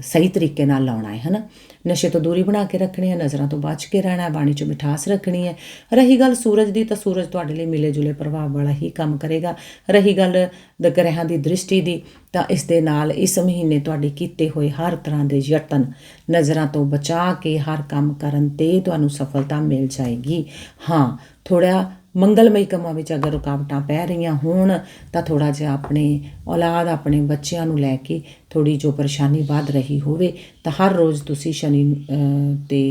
ਸਹੀ ਤਰੀਕੇ ਨਾਲ ਲਾਉਣਾ ਹੈ, ਹਨਾ? ਨਸ਼ੇ ਤੋਂ ਦੂਰੀ ਬਣਾ ਕੇ ਰੱਖਣੀ ਹੈ, ਨਜ਼ਰਾਂ ਤੋਂ ਬਚ ਕੇ ਰਹਿਣਾ ਹੈ, ਬਾਣੀ 'ਚ ਮਿਠਾਸ ਰੱਖਣੀ ਹੈ। ਰਹੀ ਗੱਲ ਸੂਰਜ ਦੀ ਤਾਂ ਸੂਰਜ ਤੁਹਾਡੇ ਲਈ ਮਿਲੇ ਜੁਲੇ ਪ੍ਰਭਾਵ ਵਾਲਾ ਹੀ ਕੰਮ ਕਰੇਗਾ। ਰਹੀ ਗੱਲ ਦ ਗ੍ਰਹਿਾਂ ਦੀ ਦ੍ਰਿਸ਼ਟੀ ਦੀ ਤਾਂ ਇਸ ਦੇ ਨਾਲ ਇਸ ਮਹੀਨੇ ਤੁਹਾਡੇ ਕੀਤੇ ਹੋਏ ਹਰ ਤਰ੍ਹਾਂ ਦੇ ਯਤਨ, ਨਜ਼ਰਾਂ ਤੋਂ ਬਚਾ ਕੇ ਹਰ ਕੰਮ ਕਰਨ ਤੇ ਤੁਹਾਨੂੰ ਸਫਲਤਾ ਮਿਲ ਜਾਏਗੀ। ਹਾਂ ਥੋੜਾ ਮੰਗਲਮਈ ਕੰਮਾਂ ਵਿੱਚ ਅਗਰ ਰੁਕਾਵਟਾਂ ਪੈ ਰਹੀਆਂ ਹੋਣ, ਤਾਂ ਥੋੜਾ ਜਿਹਾ ਆਪਣੇ ਔਲਾਦ, ਆਪਣੇ ਬੱਚਿਆਂ ਨੂੰ ਲੈ ਕੇ ਥੋੜੀ ਜੋ ਪਰੇਸ਼ਾਨੀ ਵੱਧ ਰਹੀ ਹੋਵੇ, ਤਾਂ ਹਰ ਰੋਜ਼ ਤੁਸੀਂ ਸ਼ਨੀ ਤੇ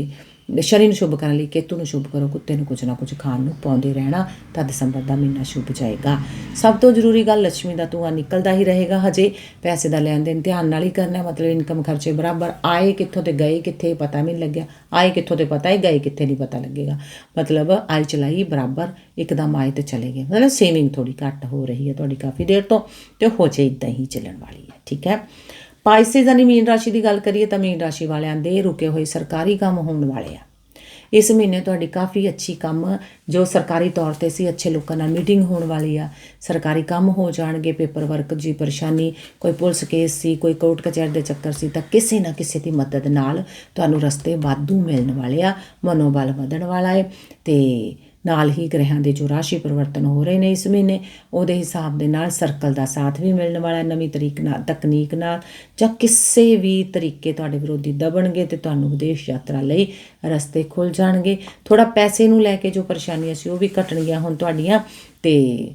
ਸ਼ਨੀ ਨੂੰ ਸ਼ੁਭ ਕਰਨ ਲਈ, ਕੇਤੂ ਨੂੰ ਸ਼ੁਭ ਕਰੋ, ਕੁੱਤੇ ਨੂੰ ਕੁਝ ਨਾ ਕੁਝ ਖਾਣ ਨੂੰ ਪਾਉਂਦੇ ਰਹਿਣਾ ਤਾਂ ਦਸੰਬਰ ਦਾ ਮਹੀਨਾ ਸ਼ੁਭ ਜਾਏਗਾ। ਸਭ ਤੋਂ ਜ਼ਰੂਰੀ ਗੱਲ ਲక్ష్ਮੀ ਦਾ ਧੂੰਆਂ ਨਿਕਲਦਾ ਹੀ ਰਹੇਗਾ ਹਜੇ। ਪੈਸੇ ਦਾ ਲੈਣ ਦੇਣ ਧਿਆਨ ਨਾਲ ਹੀ ਕਰਨਾ ਮਤਲਬ ਇਨਕਮ ਖਰਚੇ ਬਰਾਬਰ। ਆਏ ਕਿੱਥੋਂ ਤੇ ਗਏ ਕਿੱਥੇ ਪਤਾ ਨਹੀਂ ਲੱਗਿਆ। ਆਏ ਕਿੱਥੋਂ ਤੇ ਪਤਾ ਹੀ ਗਏ ਕਿੱਥੇ ਨਹੀਂ ਪਤਾ ਲੱਗੇਗਾ। ਮਤਲਬ ਆਈ ਚਲਾਈ ਬਰਾਬਰ, ਇੱਕਦਮ ਆਏ ਤੇ ਚਲੇ ਗਏ। ਮਤਲਬ ਸੇਵਿੰਗ ਥੋੜੀ ਘੱਟ ਹੋ ਰਹੀ ਹੈ ਤੁਹਾਡੀ ਕਾਫੀ ਦੇਰ ਤੋਂ ਤੇ ਹੋ ਜੇ ਇਦਾਂ ਹੀ ਚੱਲਣ ਵਾਲੀ ਹੈ, ਠੀਕ ਹੈ? ਪਾਈਸਿਸ ਯਾਨੀ ਮੀਨ ਰਾਸ਼ੀ ਦੀ ਗੱਲ ਕਰੀਏ ਤਾਂ ਮੀਨ ਰਾਸ਼ੀ ਵਾਲਿਆਂ ਦੇ ਰੁਕੇ ਹੋਏ ਸਰਕਾਰੀ ਕੰਮ ਹੋਣ ਵਾਲੇ ਆ। ਇਸ ਮਹੀਨੇ ਤੁਹਾਡੀ ਕਾਫੀ ਅੱਛੀ ਕੰਮ, ਜੋ ਸਰਕਾਰੀ ਤੌਰ ਤੇ ਸੀ, ਅੱਛੇ ਲੋਕਾਂ ਨਾਲ ਮੀਟਿੰਗ ਹੋਣ ਵਾਲੀ ਆ। ਸਰਕਾਰੀ ਕੰਮ ਹੋ ਜਾਣਗੇ, ਪੇਪਰ ਵਰਕ ਦੀ ਪਰੇਸ਼ਾਨੀ, ਕੋਈ ਪੁਲਿਸ ਕੇਸ ਸੀ, ਕੋਈ ਕੋਰਟ ਕਚਹਿਰੀ ਦੇ ਚੱਕਰ ਸੀ, ਤਾਂ ਕਿਸੇ ਨਾ ਕਿਸੇ ਦੀ ਮਦਦ ਨਾਲ ਤੁਹਾਨੂੰ ਰਸਤੇ ਵਾਧੂ ਮਿਲਣ ਵਾਲੇ ਆ, ਮਨੋਬਲ ਵਧਣ ਵਾਲਾ ਹੈ ਤੇ ਨਾਲ ਹੀ ਗ੍ਰਹਿਾਂ ਦੇ ਜੋ ਰਾਸ਼ੀ ਪਰਿਵਰਤਨ ਹੋ ਰਹੇ ਨੇ ਇਸ ਮਹੀਨੇ, ਉਹਦੇ ਹਿਸਾਬ ਦੇ ਨਾਲ ਸਰਕਲ ਦਾ ਸਾਥ ਵੀ ਮਿਲਣ ਵਾਲਾ ਨਵੀਂ ਤਰੀਕ ਨਾਲ ਤਕਨੀਕ ਨਾਲ, ਜਾਂ ਕਿਸੇ ਵੀ ਤਰੀਕੇ ਤੁਹਾਡੇ ਵਿਰੋਧੀ ਦਬਣਗੇ ਤੇ ਤੁਹਾਨੂੰ ਵਿਦੇਸ਼ ਯਾਤਰਾ ਲਈ ਰਸਤੇ ਖੁੱਲ ਜਾਣਗੇ। ਥੋੜਾ ਪੈਸੇ ਨੂੰ ਲੈ ਕੇ ਜੋ ਪਰੇਸ਼ਾਨੀਆਂ ਸੀ, ਉਹ ਵੀ ਘਟਣਗੀਆਂ ਹੁਣ ਤੁਹਾਡੀਆਂ, ਤੇ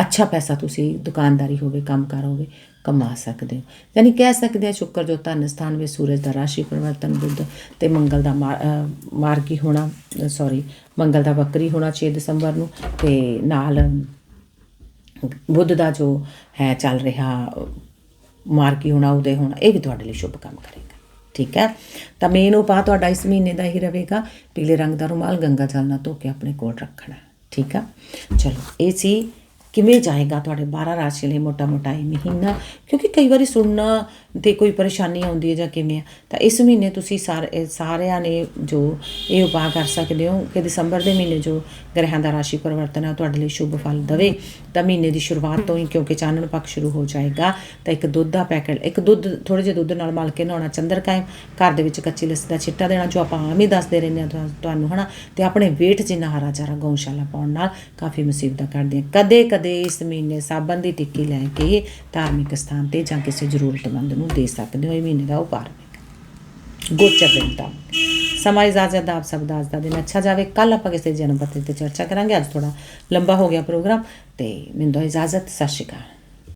ਅੱਛਾ ਪੈਸਾ ਤੁਸੀਂ ਦੁਕਾਨਦਾਰੀ ਹੋਵੇ, ਕੰਮਕਾਰ ਹੋਵੇ, ਕਮਾ ਸਕਦੇ ਹੋ। ਯਾਨੀ ਕਹਿ ਸਕਦੇ ਆ ਸ਼ੁਕਰ ਜੋ ਧਨ ਸਥਾਨ ਵਿੱਚ ਸੂਰਜ ਦਾ ਰਾਸ਼ੀ ਪਰਿਵਰਤਨ ਬੁੱਧ ਤੇ ਮੰਗਲ ਦਾ ਮਾ- ਅਹ ਮਾਰਗੀ ਹੋਣਾ ਸੌਰੀ ਮੰਗਲ ਦਾ ਵਕਰੀ ਹੋਣਾ 6 ਦਸੰਬਰ ਨੂੰ ਤੇ ਨਾਲ ਬੁੱਧ ਦਾ ਜੋ ਹੈ ਚੱਲ ਰਿਹਾ, ਮਾਰਕੀ ਹੋਣਾ ਉਹਦੇ ਹੋਣਾ, ਇਹ ਵੀ ਤੁਹਾਡੇ ਲਈ ਸ਼ੁਭ ਕੰਮ ਕਰੇਗਾ। ਠੀਕ ਹੈ? ਤਾਂ ਮੇਨ ਉਪਾਅ ਤੁਹਾਡਾ ਇਸ ਮਹੀਨੇ ਦਾ ਹੀ ਰਹੇਗਾ, ਪੀਲੇ ਰੰਗ ਦਾ ਰੁਮਾਲ ਗੰਗਾ ਜਲ ਨਾਲ ਧੋ ਕੇ ਆਪਣੇ ਕੋਲ ਰੱਖਣਾ। ਠੀਕ ਆ? ਚਲੋ, ਇਹ ਸੀ ਕਿਵੇਂ ਜਾਏਗਾ ਤੁਹਾਡੇ 12 ਰਾਸ਼ੀ ਲਈ ਮੋਟਾ ਮੋਟਾ ਇਹ ਮਹੀਨਾ? ਕਿਉਂਕਿ ਕਈ ਵਾਰੀ ਸੁਣਨਾ ਤੇ ਕੋਈ ਪਰੇਸ਼ਾਨੀ ਆਉਂਦੀ ਹੈ ਜਾਂ ਕਿਵੇਂ ਆ। ਤਾਂ ਇਸ ਮਹੀਨੇ ਤੁਸੀਂ ਸਾਰੇ ਸਾਰਿਆਂ ਨੇ ਜੋ ਇਹ ਉਪਾਅ ਕਰ ਸਕਦੇ ਹੋ ਕਿ ਦਸੰਬਰ ਦੇ ਮਹੀਨੇ ਜੋ ਗ੍ਰਹਿਾਂ ਦਾ ਰਾਸ਼ੀ ਪਰਿਵਰਤਨ ਹੈ ਉਹ ਤੁਹਾਡੇ ਲਈ ਸ਼ੁਭ ਫਲ ਦੇਵੇ। ਤਾਂ ਮਹੀਨੇ ਦੀ ਸ਼ੁਰੂਆਤ ਤੋਂ ਹੀ ਕਿਉਂਕਿ ਚਾਨਣ ਪੱਖ ਸ਼ੁਰੂ ਹੋ ਜਾਏਗਾ। ਤਾਂ ਇੱਕ ਦੁੱਧ ਦਾ ਪੈਕਟ, ਇੱਕ ਦੁੱਧ ਥੋੜੇ ਜਿਹਾ ਦੁੱਧ ਨਾਲ ਮਲ ਕੇ ਨਹਾਉਣਾ ਚੰਦਰ ਕਾਇਮ। ਘਰ ਦੇ ਵਿੱਚ ਕੱਚੀ ਲੱਸੀ ਦਾ ਛਿੱਟਾ ਦੇਣਾ ਜੋ ਆਪਾਂ ਆਮ ਹੀ ਦੱਸਦੇ ਰਹਿੰਦੇ ਹਾਂ ਤੁਹਾ- ਤੁਹਾਨੂੰ, ਹਨਾ? ਤੇ ਆਪਣੇ ਵੇਟ ਜਿੰਨਾ ਹਰਾ ਚਾਰਾ ਗਊਸ਼ਾਲਾ ਪਾਉਣ ਨਾਲ ਕਾਫੀ ਮੁਸੀਬਤਾਂ ਕੱਢਦੇ ਆ ਕਦੇ ਕਦੇ ਇਸ ਮਹੀਨੇ ਸਾਬਣ ਦੀ ਟਿੱਕੀ ਲੈ ਕੇ ਧਾਰਮਿਕ ਸਥਾਨ ਤੇ ਜਾਂ ਕਿਸੇ ਜ਼ਰੂਰਤਮੰਦ ਨੂੰ ਦੇ ਸਕਦੇ ਹੋ ਇਹ ਮਹੀਨੇ ਦਾ ਉਪਾਰ ਗੋਚਰ ਦੇ ਸਮਾਂ ਇਜਾਜ਼ਤ ਦਾ ਆਪ ਸਭ ਦਾ ਅੱਜ ਦਾ ਦਿਨ ਅੱਛਾ ਜਾਵੇ। ਕੱਲ ਆਪਾਂ ਕਿਸੇ ਜਨਮ ਪੱਤਰੀ ਤੇ ਚਰਚਾ ਕਰਾਂਗੇ। ਅੱਜ ਥੋੜਾ ਲੰਬਾ ਹੋ ਗਿਆ ਪ੍ਰੋਗਰਾਮ ਤੇ ਮੈਨੂੰ ਇਜਾਜ਼ਤ। ਸਤਿ ਸ਼੍ਰੀ ਅਕਾਲ।